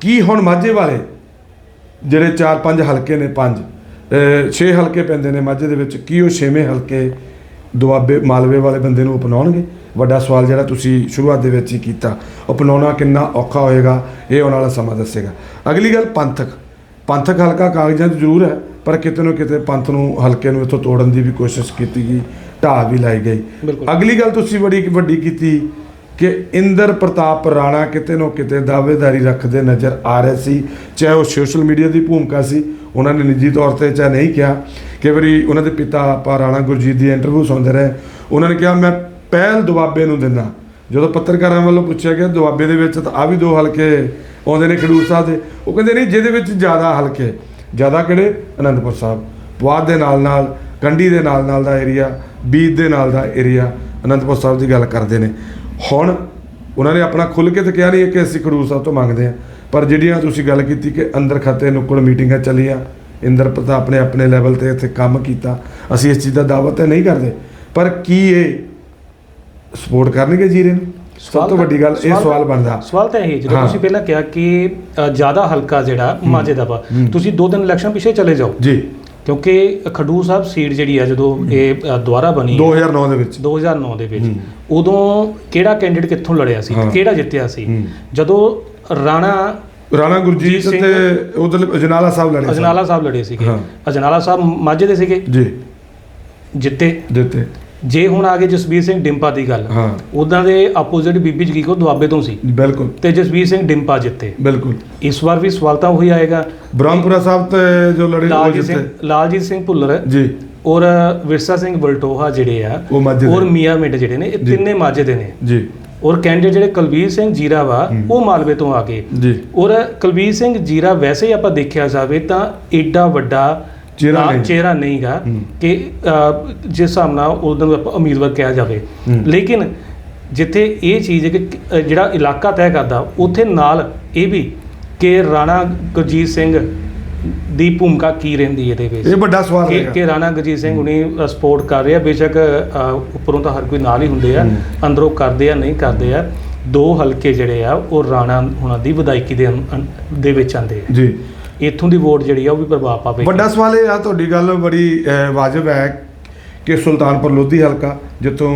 ਕੀ ਹੁਣ ਮਾਝੇ ਵਾਲੇ? ਜਿਹੜੇ 4-5 ਹਲਕੇ ਨੇ 5 6 ਹਲਕੇ ਪੈਂਦੇ ਨੇ ਮਾਝੇ ਦੇ ਵਿੱਚ। ਕੀ ਉਹ ਛੇਵੇਂ ਹਲਕੇ ਦੁਆਬੇ ਮਾਲਵੇ ਵਾਲੇ ਬੰਦੇ ਨੂੰ ਅਪਣਾਉਣਗੇ? ਵੱਡਾ ਸਵਾਲ ਜਿਹੜਾ ਤੁਸੀਂ ਸ਼ੁਰੂਆਤ ਦੇ ਵਿੱਚ ਹੀ ਕੀਤਾ। ਅਪਣਾਉਣਾ ਕਿੰਨਾ ਔਖਾ ਹੋਏਗਾ ਇਹ ਆਉਣ ਵਾਲਾ ਸਮਾਂ ਦੱਸੇਗਾ। ਅਗਲੀ ਗੱਲ ਪੰਥਕ। ਪੰਥਕ ਹਲਕਾ ਕਾਗਜ਼ਾਂ 'ਚ ਜ਼ਰੂਰ ਹੈ ਪਰ ਕਿਤੇ ਨਾ ਕਿਤੇ ਪੰਥ ਨੂੰ ਹਲਕੇ ਨੂੰ ਇੱਥੋਂ ਤੋੜਨ ਦੀ ਵੀ ਕੋਸ਼ਿਸ਼ ਕੀਤੀ ਗਈ। ਢਾਹ ਵੀ ਲਾਈ ਗਈ। ਅਗਲੀ ਗੱਲ ਤੁਸੀਂ ਬੜੀ ਵੱਡੀ ਕੀਤੀ ਕਿ ਇੰਦਰ ਪ੍ਰਤਾਪ ਰਾਣਾ ਕਿਤੇ ਨਾ ਕਿਤੇ ਦਾਅਵੇਦਾਰੀ ਰੱਖਦੇ ਨਜ਼ਰ ਆ ਰਹੇ ਸੀ ਚਾਹੇ ਉਹ ਸੋਸ਼ਲ ਮੀਡੀਆ ਦੀ ਭੂਮਿਕਾ ਸੀ ਉਹਨਾਂ ਨੇ ਨਿੱਜੀ ਤੌਰ ਤੇ ਚਾਹੇ ਨਹੀਂ ਕਿਹਾ। ਕਈ ਵਾਰੀ ਉਹਨਾਂ ਦੇ ਪਿਤਾ ਆਪਾਂ ਰਾਣਾ ਗੁਰਜੀਤ ਦੀ ਇੰਟਰਵਿਊ ਸੁਣਦੇ ਰਹੇ। ਉਹਨਾਂ ਨੇ ਕਿਹਾ ਮੈਂ ਪਹਿਲ ਦੁਆਬੇ ਨੂੰ ਦਿੰਦਾ। ਜਦੋਂ ਪੱਤਰਕਾਰਾਂ ਵੱਲੋਂ ਪੁੱਛਿਆ ਗਿਆ ਦੁਆਬੇ ਦੇ ਵਿੱਚ ਤਾਂ ਆ ਵੀ ਦੋ ਹਲਕੇ ਆਉਂਦੇ ਨੇ ਖਡੂਰ ਸਾਹਿਬ ਦੇ। ਉਹ ਕਹਿੰਦੇ ਨਹੀਂ ਜਿਹਦੇ ਵਿੱਚ ਜ਼ਿਆਦਾ ਹਲਕੇ ਜ਼ਿਆਦਾ ਕਿਹੜੇ? ਅਨੰਦਪੁਰ ਸਾਹਿਬ। ਪੁਆਧ ਦੇ ਨਾਲ ਨਾਲ ਕੰਢੀ ਦੇ ਨਾਲ ਨਾਲ ਦਾ ਏਰੀਆ ਬੀਦ ਦੇ ਨਾਲ ਦਾ ਏਰੀਆ ਅਨੰਦਪੁਰ ਸਾਹਿਬ ਦੀ ਗੱਲ ਕਰਦੇ ਨੇ। ਹੁਣ ਉਹਨਾਂ ਨੇ ਆਪਣਾ ਖੁੱਲ ਕੇ ਤਾਂ ਕਿਹਾ ਨਹੀਂ ਕਿ ਅਸੀਂ ਖਡੂਰ ਸਾਹਿਬ ਤੋਂ ਮੰਗਦੇ ਹਾਂ। ਪਰ ਜਿਹੜੀਆਂ ਤੁਸੀਂ ਗੱਲ ਕੀਤੀ ਕਿ ਅੰਦਰ ਖਾਤੇ ਨੁੱਕੜ ਮੀਟਿੰਗਾਂ ਚੱਲੀਆਂ ਇੰਦਰ ਪ੍ਰਤਾਪ ਨੇ ਆਪਣੇ ਲੈਵਲ ਤੇ ਇੱਥੇ ਕੰਮ ਕੀਤਾ ਅਸੀਂ ਇਸ ਚੀਜ਼ ਦਾ ਦਾਅਵਾ ਤਾਂ ਨਹੀਂ ਕਰਦੇ। ਪਰ ਕੀ ਇਹ ਸਪੋਰਟ ਕਰਨਗੇ ਜੀਰੇ ਨੂੰ? ਸਭ ਤੋਂ ਵੱਡੀ ਗੱਲ ਇਹ ਸਵਾਲ ਬਣਦਾ। ਸਵਾਲ ਤਾਂ ਇਹ ਜਦੋਂ। ਤੁਸੀਂ ਪਹਿਲਾਂ ਕਿਹਾ ਕਿ ਜ਼ਿਆਦਾ ਹਲਕਾ ਜਿਹੜਾ ਮਾਝੇ ਦਾ ਵਾ। ਤੁਸੀਂ ਦੋ ਦਿਨ ਇਲੈਕਸ਼ਨ ਪਿੱਛੇ ਚਲੇ ਜਾਓ। ਜੀ। ਕਿਉਂਕਿ ਖਡੂਰ ਸਾਹਿਬ ਸੀਟ ਜਿਹੜੀ ਆ ਜਦੋਂ ਇਹ ਅ, ਦੁਬਾਰਾ ਬਣੀ 2009 ਦੇ ਵਿੱਚ 2009 ਦੇ ਵਿੱਚ। ਉਦੋਂ ਕਿਹੜਾ ਕੈਂਡੀਡੇਟ ਕਿੱਥੋਂ ਲੜਿਆ ਸੀ ਹਾਂ। ਕਿਹੜਾ ਜਿੱਤਿਆ ਸੀ। ਜਦੋਂ ਰਾਣਾ ਰਾਣਾ ਗੁਰਜੀਤ ਸਿੰਘ- ਤੇ ਉਧਰ ਅਜਨਾਲਾ ਸਾਹਿਬ ਲੜੇ। ਅਜਨਾਲਾ ਸਾਹਿਬ ਲੜੇ ਸੀਗੇ ਹਾਂ। ਅਜਨਾਲਾ ਸਾਹਿਬ ਮਾਝੇ ਦੇ ਸੀਗੇ ਜੀ ਜਿੱਤੇ ਦਿੱਤੇ ਜੇ ਹੁਣ ਆ ਗਏ ਜਸਬੀਰ ਸਿੰਘ ਡਿੰਪਾ ਦੀ ਗੱਲ ਹਾਂ। ਉਦਾਂ ਦੇ ਆਪੋਜ਼ਿਟ ਬੀਬੀ ਜਗੀਕੋ ਦੁਆਬੇ ਤੋਂ ਸੀ। ਬਿਲਕੁਲ। ਤੇ ਜਸਬੀਰ ਸਿੰਘ ਡਿੰਪਾ ਜਿੱਤੇ ਬਿਲਕੁਲ। ਇਸ ਵਾਰ ਵੀ ਸਵਾਲ ਤਾਂ ਉਹੀ ਆਏਗਾ। ਬ੍ਰਹਮਪੁਰਾ ਸਾਹਿਬ ਤੇ ਜੋ ਲੜੇ ਉਹ ਲਾਲਜੀਤ ਸਿੰਘ ਜਿੱਤੇ ਲਾਲਜੀਤ ਸਿੰਘ ਭੁੱਲਰ ਜੀ। ਔਰ ਵਿਰਸਾ ਸਿੰਘ ਬਲਟੋਹਾ ਜਿਹੜੇ ਆ ਉਹ ਮਾਝੇ ਦੇ। ਔਰ ਮੀਆਂ ਮਿੰਟ ਜਿਹੜੇ ਨੇ ਇਹ ਜੀ। ਤਿੰਨੇ ਮਾਝੇ ਦੇ ਨੇ। ਜੀ। ਔਰ ਕੈਂਡੀਡੇਟ ਜਿਹੜੇ ਕੁਲਬੀਰ ਸਿੰਘ ਜੀਰਾ ਵਾ। ਉਹ ਮਾਲਵੇ ਤੋਂ ਆ ਗਏ। ਜੀ। ਔਰ ਕੁਲਬੀਰ ਸਿੰਘ ਜੀਰਾ ਵੈਸੇ ਹੀ ਆਪਾਂ ਦੇਖਿਆ ਜਾਵੇ ਤਾਂ ਏਡਾ ਵੱਡਾ ਚਿਹਰਾ ਨਹੀਂ। ਚਿਹਰਾ ਨਹੀਂਗਾ। ਕਿ ਜਿਸ ਹਿਸਾਬ ਨਾਲ ਉਹਨਾਂ ਨੂੰ ਆਪਾਂ ਉਮੀਦਵਾਰ ਕਿਹਾ ਜਾਵੇ। ਲੇਕਿਨ ਜਿੱਥੇ ਇਹ ਚੀਜ਼ ਹੈ ਕਿ ਜਿਹੜਾ ਇਲਾਕਾ ਤੈਅ ਕਰਦਾ ਉੱਥੇ ਨਾਲ ਇਹ ਵੀ ਕਿ ਰਾਣਾ ਗੁਰਜੀਤ ਸਿੰਘ ਦੀ ਭੂਮਿਕਾ ਕੀ ਰਹਿੰਦੀ ਇਹਦੇ ਵਿੱਚ ਇਹ ਵੱਡਾ ਸਵਾਲ ਕਿ ਹੈ ਕਿ ਰਾਣਾ ਗੁਰਜੀਤ ਸਿੰਘ ਹੁਣੀ ਸਪੋਰਟ ਕਰ ਰਿਹਾ ਬੇਸ਼ੱਕ ਅ, ਉੱਪਰੋਂ ਤਾਂ ਹਰ ਕੋਈ ਨਾਲ ਹੀ ਹੁੰਦੇ ਆ। ਅੰਦਰੋਂ ਕਰਦੇ ਆ ਨਹੀਂ ਕਰਦੇ ਆ ਦੋ ਹਲਕੇ ਜਿਹੜੇ ਆ ਉਹ ਰਾਣਾ ਹੁਣਾਂ ਦੀ ਵਿਧਾਇਕੀ ਦੇ ਅੰ- ਅੰ- ਦੇ ਵਿੱਚ ਆਂਦੇ ਆ ਜੀ ਇੱਥੋਂ ਦੀ ਵੋਟ ਜਿਹੜੀ ਆ ਉਹ ਵੀ ਪ੍ਰਭਾਵ ਪਾਵੇਗੀ ਵੱਡਾ ਸਵਾਲ ਇਹ ਆ ਤੁਹਾਡੀ ਗੱਲ ਬੜੀ ਅਹ, ਵਾਜਬ ਹੈ ਕਿ ਸੁਲਤਾਨਪੁਰ ਲੋਧੀ ਹਲਕਾ ਜਿੱਥੋਂ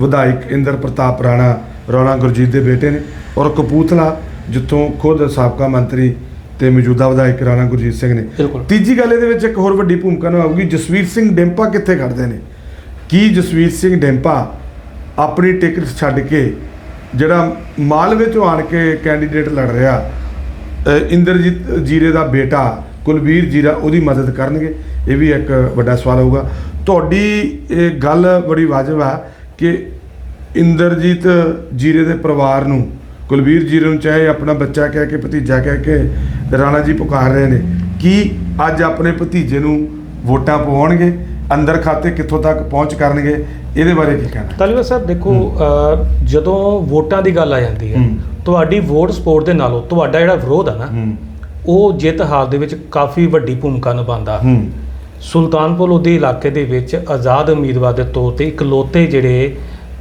ਵਿਧਾਇਕ ਇੰਦਰ ਪ੍ਰਤਾਪ ਰਾਣਾ ਰਾਣਾ ਗੁਰਜੀਤ ਦੇ ਬੇਟੇ ਨੇ ਔਰ ਕਪੂਥਲਾ ਜਿੱਥੋਂ ਖੁਦ ਸਾਬਕਾ ਮੰਤਰੀ ਤੇ ਮੌਜੂਦਾ ਵਿਧਾਇਕ ਰਾਣਾ ਗੁਰਜੀਤ ਸਿੰਘ ਨੇ। ਬਿਲਕੁਲ। ਤੀਜੀ ਗੱਲ ਇਹਦੇ ਵਿੱਚ ਇੱਕ ਹੋਰ ਵੱਡੀ ਭੂਮਿਕਾ ਨਿਭਾਊਗੀ ਜਸਵੀਰ ਸਿੰਘ ਡਿੰਪਾ ਕਿੱਥੇ ਖੜਦੇ ਨੇ? ਕੀ ਜਸਵੀਰ ਸਿੰਘ ਡਿੰਪਾ ਆਪਣੀ ਟਿਕਟ ਛੱਡ ਕੇ ਜਿਹੜਾ ਮਾਲਵੇ ਤੋਂ ਆਣ ਕੇ ਕੈਂਡੀਡੇਟ ਲੜ ਰਿਹਾ ਇੰਦਰਜੀਤ ਜੀਰੇ ਦਾ ਬੇਟਾ ਕੁਲਬੀਰ ਜੀਰਾ ਉਹਦੀ ਮਦਦ ਕਰਨਗੇ। ਇਹ ਵੀ ਇੱਕ ਵੱਡਾ ਸਵਾਲ ਹੋਊਗਾ। ਤੁਹਾਡੀ ਇਹ ਗੱਲ ਬੜੀ ਵਾਜਬ ਆ ਕਿ ਇੰਦਰਜੀਤ ਜੀਰੇ ਦੇ ਪਰਿਵਾਰ ਨੂੰ ਕੁਲਬੀਰ ਜੀਰੇ ਨੂੰ ਚਾਹੇ ਆਪਣਾ ਬੱਚਾ ਕਹਿ ਕੇ ਭਤੀਜਾ ਕਹਿ ਕੇ ਰਾਣਾ ਜੀ ਪੁਕਾਰ ਰਹੇ ਨੇ ਕੀ ਅੱਜ ਆਪਣੇ ਭਤੀਜੇ ਨੂੰ ਵੋਟਾਂ ਪਵਾਉਣਗੇ? ਅੰਦਰ ਖਾਤੇ ਕਿੱਥੋਂ ਤੱਕ ਪਹੁੰਚ ਕਰਨਗੇ? ਇਹਦੇ ਬਾਰੇ ਕੀ ਕਹਿਣਾ? ਤਾਲੀਬਾ ਸਾਹਿਬ ਦੇਖੋ ਜਦੋਂ ਵੋਟਾਂ ਦੀ ਗੱਲ ਆ ਜਾਂਦੀ ਹੂੰ। ਤੁਹਾਡੀ ਵੋਟ ਸਪੋਰਟ ਦੇ ਨਾਲੋਂ ਤੁਹਾਡਾ ਜਿਹੜਾ ਵਿਰੋਧ ਆ ਨਾ ਹੂੰ। ਉਹ ਜਿੱਤ ਹਾਰ ਦੇ ਵਿੱਚ ਕਾਫੀ ਵੱਡੀ ਭੂਮਿਕਾ ਨਿਭਾਉਂਦਾ। ਹੂੰ। ਸੁਲਤਾਨਪੁਰ ਲੋਧੀ ਇਲਾਕੇ ਦੇ ਵਿੱਚ ਆਜ਼ਾਦ ਉਮੀਦਵਾਰ ਦੇ ਤੌਰ ਤੇ ਇਕਲੌਤੇ ਜਿਹੜੇ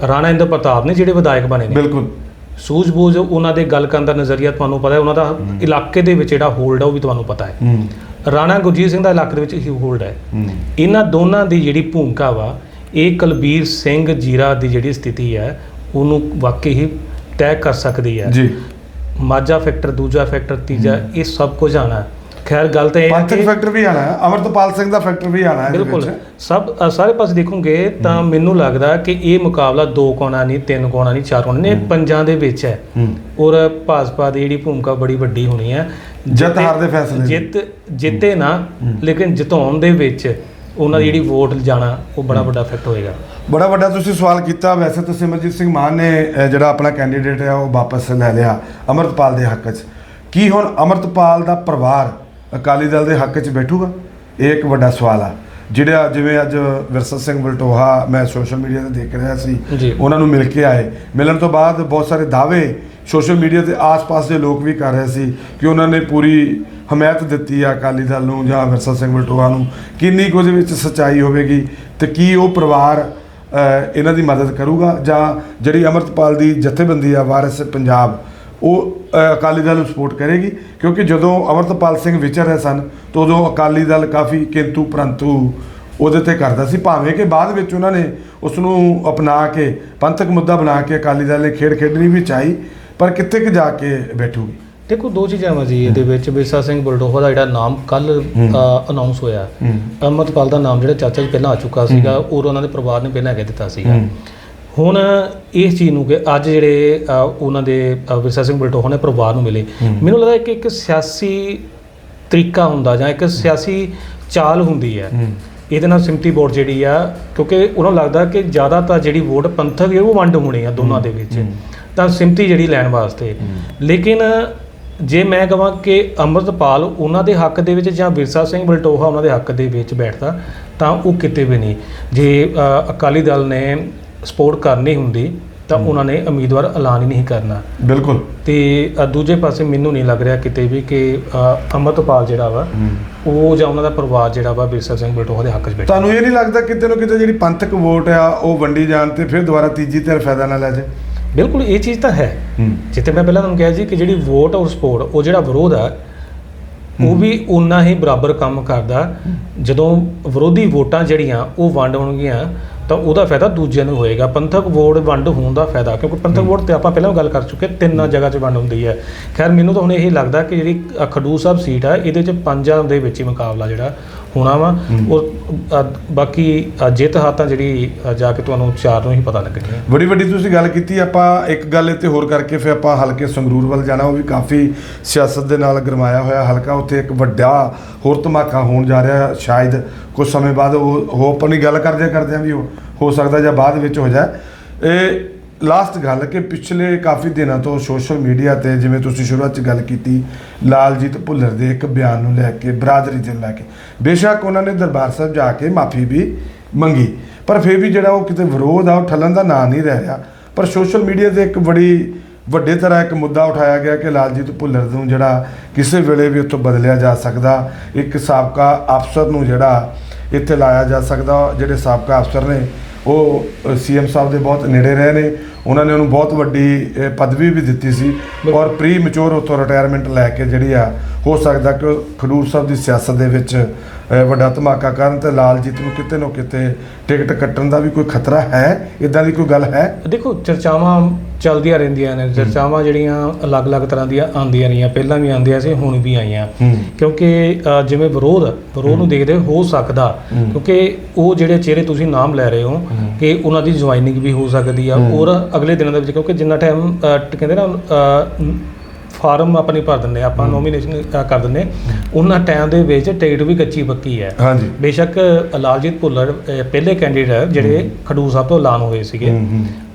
ਰਾਣਾ ਇੰਦਰ ਪ੍ਰਤਾਪ ਨੇ ਜਿਹੜੇ ਵਿਧਾਇਕ ਬਣੇ ਨੇ। ਬਿਲਕੁਲ। ਸੂਝ-ਬੂਝ ਉਹਨਾਂ ਦੇ ਗੱਲ ਕਰਨ ਦਾ ਨਜ਼ਰੀਆ ਤੁਹਾਨੂੰ ਪਤਾ ਹੈ ਉਹਨਾਂ ਦਾ ਇਲਾਕੇ ਦੇ ਵਿੱਚ ਜਿਹੜਾ ਹੋਲਡ ਹੈ ਉਹ ਵੀ ਤੁਹਾਨੂੰ ਪਤਾ ਹੈ। ਰਾਣਾ ਗੁਰਜੀਤ ਸਿੰਘ ਦਾ ਇਲਾਕੇ ਦੇ ਵਿੱਚ ਹੀ ਹੋਲਡ ਹੈ। ਹੂੰ। ਇਹਨਾਂ ਦੋਨਾਂ ਦੀ ਜਿਹੜੀ ਭੂਮਿਕਾ ਵਾ ਇਹ ਕੁਲਬੀਰ ਸਿੰਘ ਜੀਰਾ ਦੀ ਜਿਹੜੀ ਸਥਿਤੀ ਹੈ ਉਹਨੂੰ ਵਾਕਈ ਹੀ ਤੈਅ ਕਰ ਸਕਦੀ ਹੈ। ਜੀ। ਮਾਝਾ ਫੈਕਟਰ ਦੂਜਾ ਫੈਕਟਰ ਤੀਜਾ ਇਹ ਸਭ ਕੁਝ ਆਣਾ ਖੈਰ ਗੱਲ ਤਾਂ ਇਹ ਹੈ ਪੰਥਕ ਕਿ ਫੈਕਟਰ ਵੀ ਆਣਾ ਹੈ। ਅਮਰਤਪਾਲ ਸਿੰਘ ਦਾ ਫੈਕਟਰ ਵੀ ਆਣਾ ਹੈ ਇਹਦੇ ਬਿਲਕੁਲ। ਵਿੱਚ। ਸਭ ਅ, ਸਾਰੇ ਪਾਸੇ ਦੇਖੋਗੇ ਤਾਂ ਮੈਨੂੰ ਲੱਗਦਾ ਕਿ ਇਹ ਮੁਕਾਬਲਾ ਦੋ ਕੋਣਾ ਨਹੀਂ ਤਿੰਨ ਕੋਣਾ ਨਹੀਂ ਚਾਰ ਕੋਣਾ ਨਹੀਂ ਇਹ ਪੰਜਾਂ ਦੇ ਵਿੱਚ ਹੈ। ਹੂੰ। ਔਰ ਭਾਜਪਾ ਦੀ ਜਿਹੜੀ ਭੂਮਿਕਾ ਬੜੀ ਵੱਡੀ ਹੋਣੀ ਹੈ। ਜਿੱਤ ਹਾਰ ਦੇ ਫੈਸਲੇ ਦੀ। ਜਿੱਤ ਜਿੱਤੇ ਨਾ। ਲੇਕਿਨ ਜਿਤਾਉਣ ਦੇ ਵਿੱਚ ਉਹਨਾਂ ਦੀ ਜਿਹੜੀ ਵੋਟ ਜਾਣਾ ਉਹ ਬੜਾ ਵੱਡਾ ਇਫੈਕਟ ਹੋਏਗਾ। ਬੜਾ ਵੱਡਾ ਤੁਸੀਂ ਸਵਾਲ ਕੀਤਾ। ਵੈਸੇ ਤਾਂ ਸਿਮਰਜੀਤ ਸਿੰਘ ਮਾਨ ਨੇ ਜਿਹੜਾ ਆਪਣਾ ਕੈਂਡੀਡੇਟ ਹੈ ਉਹ ਵਾਪਸ ਲੈ ਲਿਆ ਅਮਰਤਪਾਲ ਦੇ ਹੱਕ 'ਚ। ਕੀ ਹੁਣ ਅਮਰਤਪਾਲ ਦਾ ਪਰਿਵਾਰ ਅਕਾਲੀ ਦਲ ਦੇ ਹੱਕ 'ਚ ਬੈਠੂਗਾ? ਇਹ ਇੱਕ ਵੱਡਾ ਸਵਾਲ ਆ। ਜਿਹੜਾ ਜਿਵੇਂ ਅੱਜ ਵਿਰਸਾ ਸਿੰਘ ਬਲਟੋਹਾ ਮੈਂ ਸੋਸ਼ਲ ਮੀਡੀਆ ਤੇ ਦੇਖ ਰਿਹਾ ਸੀ ਜੀ। ਉਹਨਾਂ ਨੂੰ ਮਿਲ ਕੇ ਆਏ। ਮਿਲਣ ਤੋਂ ਬਾਅਦ ਬਹੁਤ ਸਾਰੇ ਦਾਅਵੇ ਸੋਸ਼ਲ ਮੀਡੀਆ ਤੇ ਆਸ-ਪਾਸ ਦੇ ਲੋਕ ਵੀ ਕਰ ਰਹੇ ਸੀ ਕਿ ਉਹਨਾਂ ਨੇ ਪੂਰੀ ਹਮਾਇਤ ਦਿੱਤੀ ਆ ਅਕਾਲੀ ਦਲ ਨੂੰ ਜਾਂ ਵਿਰਸਾ ਸਿੰਘ ਬਲਟੋਹਾ ਨੂੰ। ਕਿੰਨੀ ਕੁ ਉਹਦੇ ਵਿੱਚ ਸੱਚਾਈ ਹੋਵੇਗੀ ਤੇ ਕੀ ਉਹ ਪਰਿਵਾਰ ਇਹਨਾਂ ਦੀ ਮਦਦ ਕਰੂਗਾ ਜਾਂ ਜਿਹੜੀ ਅਮਰਤਪਾਲ ਦੀ ਜਥੇਬੰਦੀ ਆ ਵਾਰਿਸ ਪੰਜਾਬ, ਉਹ ਅਕਾਲੀ ਦਲ ਨੂੰ ਸਪੋਰਟ ਕਰੇਗੀ, ਕਿਉਂਕਿ ਜਦੋਂ ਅਮਰਤਪਾਲ ਸਿੰਘ ਵਿਚਰ ਰਹੇ ਸਨ, ਤਾਂ ਉਦੋਂ ਅਕਾਲੀ ਦਲ ਕਾਫੀ ਕਿੰਤੂ ਪਰੰਤੂ ਉਹਦੇ ਤੇ ਕਰਦਾ ਸੀ, ਭਾਵੇਂ ਕਿ ਬਾਅਦ ਵਿੱਚ ਉਹਨਾਂ ਨੇ ਉਸ ਨੂੰ ਅਪਣਾ ਕੇ ਪੰਥਕ ਮੁੱਦਾ ਬਣਾ ਕੇ ਅਕਾਲੀ ਦਲ ਨੇ ਖੇਡ ਖੇਡਣੀ ਵੀ ਚਾਹੀ, ਪਰ ਕਿੱਥੇ ਕਿ ਜਾ ਕੇ ਬੈਠੂਗੀ? ਦੇਖੋ ਦੋ ਚੀਜ਼ਾਂ ਵਾ ਜੀ ਇਹਦੇ ਵਿੱਚ ਵਿਰਸਾ ਸਿੰਘ ਬਲਟੋਹਾ ਦਾ ਜਿਹੜਾ ਨਾਮ ਕੱਲ ਅਨਾਉਂਸ ਹੋਇਆ। ਅਮਰਤਪਾਲ ਦਾ ਨਾਮ ਜਿਹੜਾ ਚਾਚਾ ਜੀ ਪਹਿਲਾਂ ਆ ਚੁੱਕਾ ਸੀਗਾ ਔਰ ਉਹਨਾਂ ਦੇ ਪਰਿਵਾਰ ਨੇ ਪਹਿਲਾਂ ਕਹਿ ਦਿੱਤਾ ਸੀਗਾ। ਹੁਣ ਇਸ ਚੀਜ਼ ਨੂੰ ਕਿ ਅੱਜ ਜਿਹੜੇ ਉਹਨਾਂ ਦੇ ਵਿਰਸਾ ਸਿੰਘ ਬਲਟੋਹਾ ਨੇ ਪਰਿਵਾਰ ਨੂੰ ਮਿਲੇ। ਮੈਨੂੰ ਲੱਗਦਾ ਕਿ ਇੱਕ ਸਿਆਸੀ ਤਰੀਕਾ ਹੁੰਦਾ ਜਾਂ ਇੱਕ ਸਿਆਸੀ ਚਾਲ ਹੁੰਦੀ ਹੈ। ਇਹਦੇ ਨਾਲ ਸਿੰਪਤੀ ਬੋਰਡ ਜਿਹੜੀ ਆ ਕਿਉਂਕਿ ਉਹਨਾਂ ਨੂੰ ਲੱਗਦਾ ਕਿ ਜ਼ਿਆਦਾਤਰ ਜਿਹੜੀ ਵੋਟ ਪੰਥਕ ਹੈ ਉਹ ਵੰਡ ਹੋਣੀ ਆ ਦੋਨਾਂ ਦੇ ਵਿੱਚ। ਤਾਂ ਸਿੰਪਤੀ ਜਿਹੜੀ ਲੈਣ ਵਾਸਤੇ। ਲੇਕਿਨ ਜੇ ਮੈਂ ਕਹਾਂ ਕਿ ਅੰਮ੍ਰਿਤਪਾਲ ਉਹਨਾਂ ਦੇ ਹੱਕ ਦੇ ਵਿੱਚ ਜਾਂ ਵਿਰਸਾ ਸਿੰਘ ਬਲਟੋਹਾ ਉਹਨਾਂ ਦੇ ਹੱਕ ਦੇ ਵਿੱਚ ਬੈਠਦਾ ਤਾਂ ਉਹ ਕਿਤੇ ਵੀ ਨਹੀਂ। ਜੇ ਅਕਾਲੀ ਦਲ ਨੇ ਸਪੋਰਟ ਕਰਨੀ ਹੁੰਦੀ ਤਾਂ ਉਹਨਾਂ ਨੇ ਉਮੀਦਵਾਰ ਐਲਾਨ ਹੀ ਨਹੀਂ ਕਰਨਾ। ਬਿਲਕੁਲ। ਤੇ ਦੂਜੇ ਪਾਸੇ ਮੈਨੂੰ ਨਹੀਂ ਲੱਗ ਰਿਹਾ ਕਿਤੇ ਵੀ ਕਿ ਅੰਮ੍ਰਿਤਪਾਲ ਜਿਹੜਾ ਵਾ ਉਹ ਜਾਂ ਉਹਨਾਂ ਦਾ ਪਰਿਵਾਰ ਜਿਹੜਾ ਵਾ ਬਿਰਸਾ ਸਿੰਘ ਬਲਟੋਹਾ ਦੇ ਹੱਕ 'ਚ ਬੈਠਾ। ਤੁਹਾਨੂੰ ਇਹ ਨਹੀਂ ਲੱਗਦਾ ਕਿਤੇ ਨਾ ਕਿਤੇ ਜਿਹੜੀ ਪੰਥਕ ਵੋਟ ਆ ਉਹ ਵੰਡੀ ਜਾਣ ਤੇ ਫਿਰ ਦੁਬਾਰਾ ਤੀਜੀ ਧਿਰ ਫਾਇਦਾ ਨਾ ਲੈ ਜਾਏ? ਬਿਲਕੁਲ ਇਹ ਚੀਜ਼ ਤਾਂ ਹੈ। ਜਿੱਥੇ ਮੈਂ ਪਹਿਲਾਂ ਤੁਹਾਨੂੰ ਕਿਹਾ ਸੀ ਕਿ ਜਿਹੜੀ ਵੋਟ ਔਰ ਸਪੋਰਟ ਉਹ ਜਿਹੜਾ ਵਿਰੋਧ ਆ ਉਹ ਵੀ ਉਨਾ ਹੀ ਬਰਾਬਰ ਕੰਮ ਕਰਦਾ। ਜਦੋਂ ਵਿਰੋਧੀ ਵੋਟਾਂ ਜਿਹੜੀਆਂ ਉਹ ਵੰਡ ਹੋਣਗੀਆਂ ਤਾਂ ਉਹਦਾ ਫਾਇਦਾ ਦੂਜਿਆਂ ਨੂੰ ਹੋਏਗਾ। ਪੰਥਕ ਵੋਟ ਵੰਡ ਹੋਣ ਦਾ ਫਾਇਦਾ ਕਿਉਂਕਿ ਪੰਥਕ ਵੋਟ ਤੇ ਆਪਾਂ ਪਹਿਲਾਂ ਗੱਲ ਕਰ ਚੁੱਕੇ ਤਿੰਨ ਜਗ੍ਹਾ 'ਚ ਵੰਡ ਹੁੰਦੀ ਹੈ। ਖੈਰ ਮੈਨੂੰ ਤਾਂ ਹੁਣ ਇਹ ਲੱਗਦਾ ਕਿ ਜਿਹੜੀ ਖਡੂਰ ਸਾਹਿਬ ਸੀਟ ਆ ਇਹਦੇ 'ਚ ਪੰਜਾਂ ਦੇ ਵਿੱਚ ਹੀ ਮੁਕਾਬਲਾ ਜਿਹੜਾ ਹੋਣਾ ਵਾ। ਉਹ ਅ, ਬਾਕੀ ਅ, ਜਿੱਤ ਹਾਰ ਤਾਂ ਜਿਹੜੀ ਅ, ਜਾ ਕੇ ਤੁਹਾਨੂੰ ਚਾਰ ਨੂੰ ਹੀ ਪਤਾ ਲੱਗਣੀ ਹੈ ਬੜੀ ਵੱਡੀ ਤੁਸੀਂ ਗੱਲ ਕੀਤੀ ਆਪਾਂ ਇੱਕ ਗੱਲ ਇੱਥੇ ਹੋਰ ਕਰਕੇ ਫਿਰ ਆਪਾਂ ਹਲਕੇ ਸੰਗਰੂਰ ਵੱਲ ਜਾਣਾ। ਉਹ ਵੀ ਕਾਫੀ ਸਿਆਸਤ ਦੇ ਨਾਲ ਗਰਮਾਇਆ ਹੋਇਆ ਹਲਕਾ। ਉੱਥੇ ਇੱਕ ਵੱਡਾ ਹੋਰ ਧਮਾਕਾ ਹੋਣ ਜਾ ਰਿਹਾ ਸ਼ਾਇਦ ਕੁਝ ਸਮੇਂ ਬਾਅਦ। ਉਹ ਉਹ ਆਪਣੀ ਗੱਲ ਕਰਦੇ ਕਰਦਿਆਂ ਵੀ ਉਹ ਹੋ ਸਕਦਾ ਜਾਂ ਬਾਅਦ ਵਿੱਚ ਹੋ ਜਾਏ। ਇਹ ਲਾਸਟ ਗੱਲ ਕਿ ਪਿਛਲੇ ਕਾਫੀ ਦਿਨਾਂ ਤੋਂ ਸੋਸ਼ਲ ਮੀਡੀਆ ਤੇ ਜਿਵੇਂ ਤੁਸੀਂ ਸ਼ੁਰੂਆਤ 'ਚ ਗੱਲ ਕੀਤੀ, ਲਾਲਜੀਤ ਭੁੱਲਰ ਦੇ ਇੱਕ ਬਿਆਨ ਨੂੰ ਲੈ ਕੇ, ਬਰਾਦਰੀ ਦੇ ਲੈ ਕੇ, ਬੇਸ਼ੱਕ ਉਹਨਾਂ ਨੇ ਦਰਬਾਰ ਸਾਹਿਬ ਜਾ ਕੇ ਮਾਫੀ ਵੀ ਮੰਗੀ, ਪਰ ਫਿਰ ਵੀ ਜਿਹੜਾ ਉਹ ਕਿਤੇ ਵਿਰੋਧ ਆ, ਉਹ ਠੱਲਣ ਦਾ ਨਾਂ ਨਹੀਂ ਰਹਿ ਰਿਹਾ। ਪਰ ਸੋਸ਼ਲ ਮੀਡੀਆ ਤੇ ਇੱਕ ਬੜੀ ਵੱਡੇ ਤਰ੍ਹਾਂ ਇੱਕ ਮੁੱਦਾ ਉਠਾਇਆ ਗਿਆ ਕਿ ਲਾਲਜੀਤ ਭੁੱਲਰ ਨੂੰ ਜਿਹੜਾ ਕਿਸੇ ਵੇਲੇ ਵੀ ਉੱਥੋਂ ਬਦਲਿਆ ਜਾ ਸਕਦਾ, ਇੱਕ ਸਾਬਕਾ ਅਫਸਰ ਨੂੰ ਜਿਹੜਾ ਇੱਥੇ ਲਾਇਆ ਜਾ ਸਕਦਾ, ਜਿਹੜੇ ਸਾਬਕਾ ਅਫਸਰ ਨੇ ਉਹ ਸੀਐਮ ਸਾਹਿਬ ਦੇ ਬਹੁਤ ਨੇੜੇ ਰਹੇ ਨੇ। ਉਹਨਾਂ ਨੇ ਉਹਨੂੰ ਬਹੁਤ ਵੱਡੀ ਪਦਵੀ ਵੀ ਦਿੱਤੀ ਸੀ ਔਰ ਪ੍ਰੀ ਮੈਚੁਰ ਉਤੋਂ ਰਿਟਾਇਰਮੈਂਟ ਲੈ ਕੇ ਜਿਹੜੀ ਆ ਹੋ ਸਕਦਾ ਕਿ ਉਹ ਖਡੂਰ ਸਾਹਿਬ ਦੀ ਸਿਆਸਤ ਦੇ ਵਿੱਚ ਵੱਡਾ ਧਮਾਕਾ ਕਰਨ ਤੇ ਲਾਲਜੀਤ ਨੂੰ ਕਿਤੇ ਨਾ ਕਿਤੇ ਟਿਕਟ ਕੱਟਣ ਦਾ ਵੀ ਕੋਈ ਖਤਰਾ ਹੈ? ਇਦਾਂ ਦੀ ਕੋਈ ਗੱਲ ਹੈ? ਦੇਖੋ ਚਰਚਾਵਾਂ ਚੱਲਦੀਆਂ ਰਹਿੰਦੀਆਂ ਨੇ। ਚਰਚਾਵਾਂ ਜਿਹੜੀਆਂ ਅਲੱਗ-ਅਲੱਗ ਤਰ੍ਹਾਂ ਦੀਆਂ ਆਉਂਦੀਆਂ ਰਹੀਆਂ। ਪਹਿਲਾਂ ਵੀ ਆਉਂਦੀਆਂ ਸੀ ਹੁਣ ਵੀ ਆਈਆਂ। ਕਿਉਂਕਿ ਜਿਵੇਂ ਵਿਰੋਧ ਵਿਰੋਧ ਨੂੰ ਦੇਖਦੇ ਹੋ ਸਕਦਾ। ਕਿਉਂਕਿ ਉਹ ਜਿਹੜੇ ਚਿਹਰੇ ਤੁਸੀਂ ਨਾਮ ਲੈ ਰਹੇ ਹੋ ਕਿ ਉਹਨਾਂ ਦੀ ਜੁਆਇਨਿੰਗ ਵੀ ਹੋ ਸਕਦੀ ਆ। ਔਰ ਅਗਲੇ ਦਿਨਾਂ ਦੇ ਵਿੱਚ ਕਿਉਂਕਿ ਜਿੰਨਾ ਟਾਈਮ ਕਹਿੰਦੇ ਨਾ ਫਾਰਮ ਆਪਣੀ ਭਰ ਦਿੰਦੇ ਆ, ਆਪਾਂ ਨੋਮੀਨੇਸ਼ਨ ਕਰ ਦਿੰਦੇ ਉਹਨਾਂ ਟਾਈਮ ਦੇ ਵਿੱਚ ਟਿਕਟ ਵੀ ਕੱਚੀ ਪੱਕੀ ਹੈ। ਹਾਂਜੀ। ਬੇਸ਼ੱਕ ਲਾਲਜੀਤ ਭੁੱਲਰ ਪਹਿਲੇ ਕੈਂਡੀਡੇਟ ਜਿਹੜੇ ਖਡੂਰ ਸਾਹਿਬ ਤੋਂ ਐਲਾਨ ਹੋਏ ਸੀਗੇ।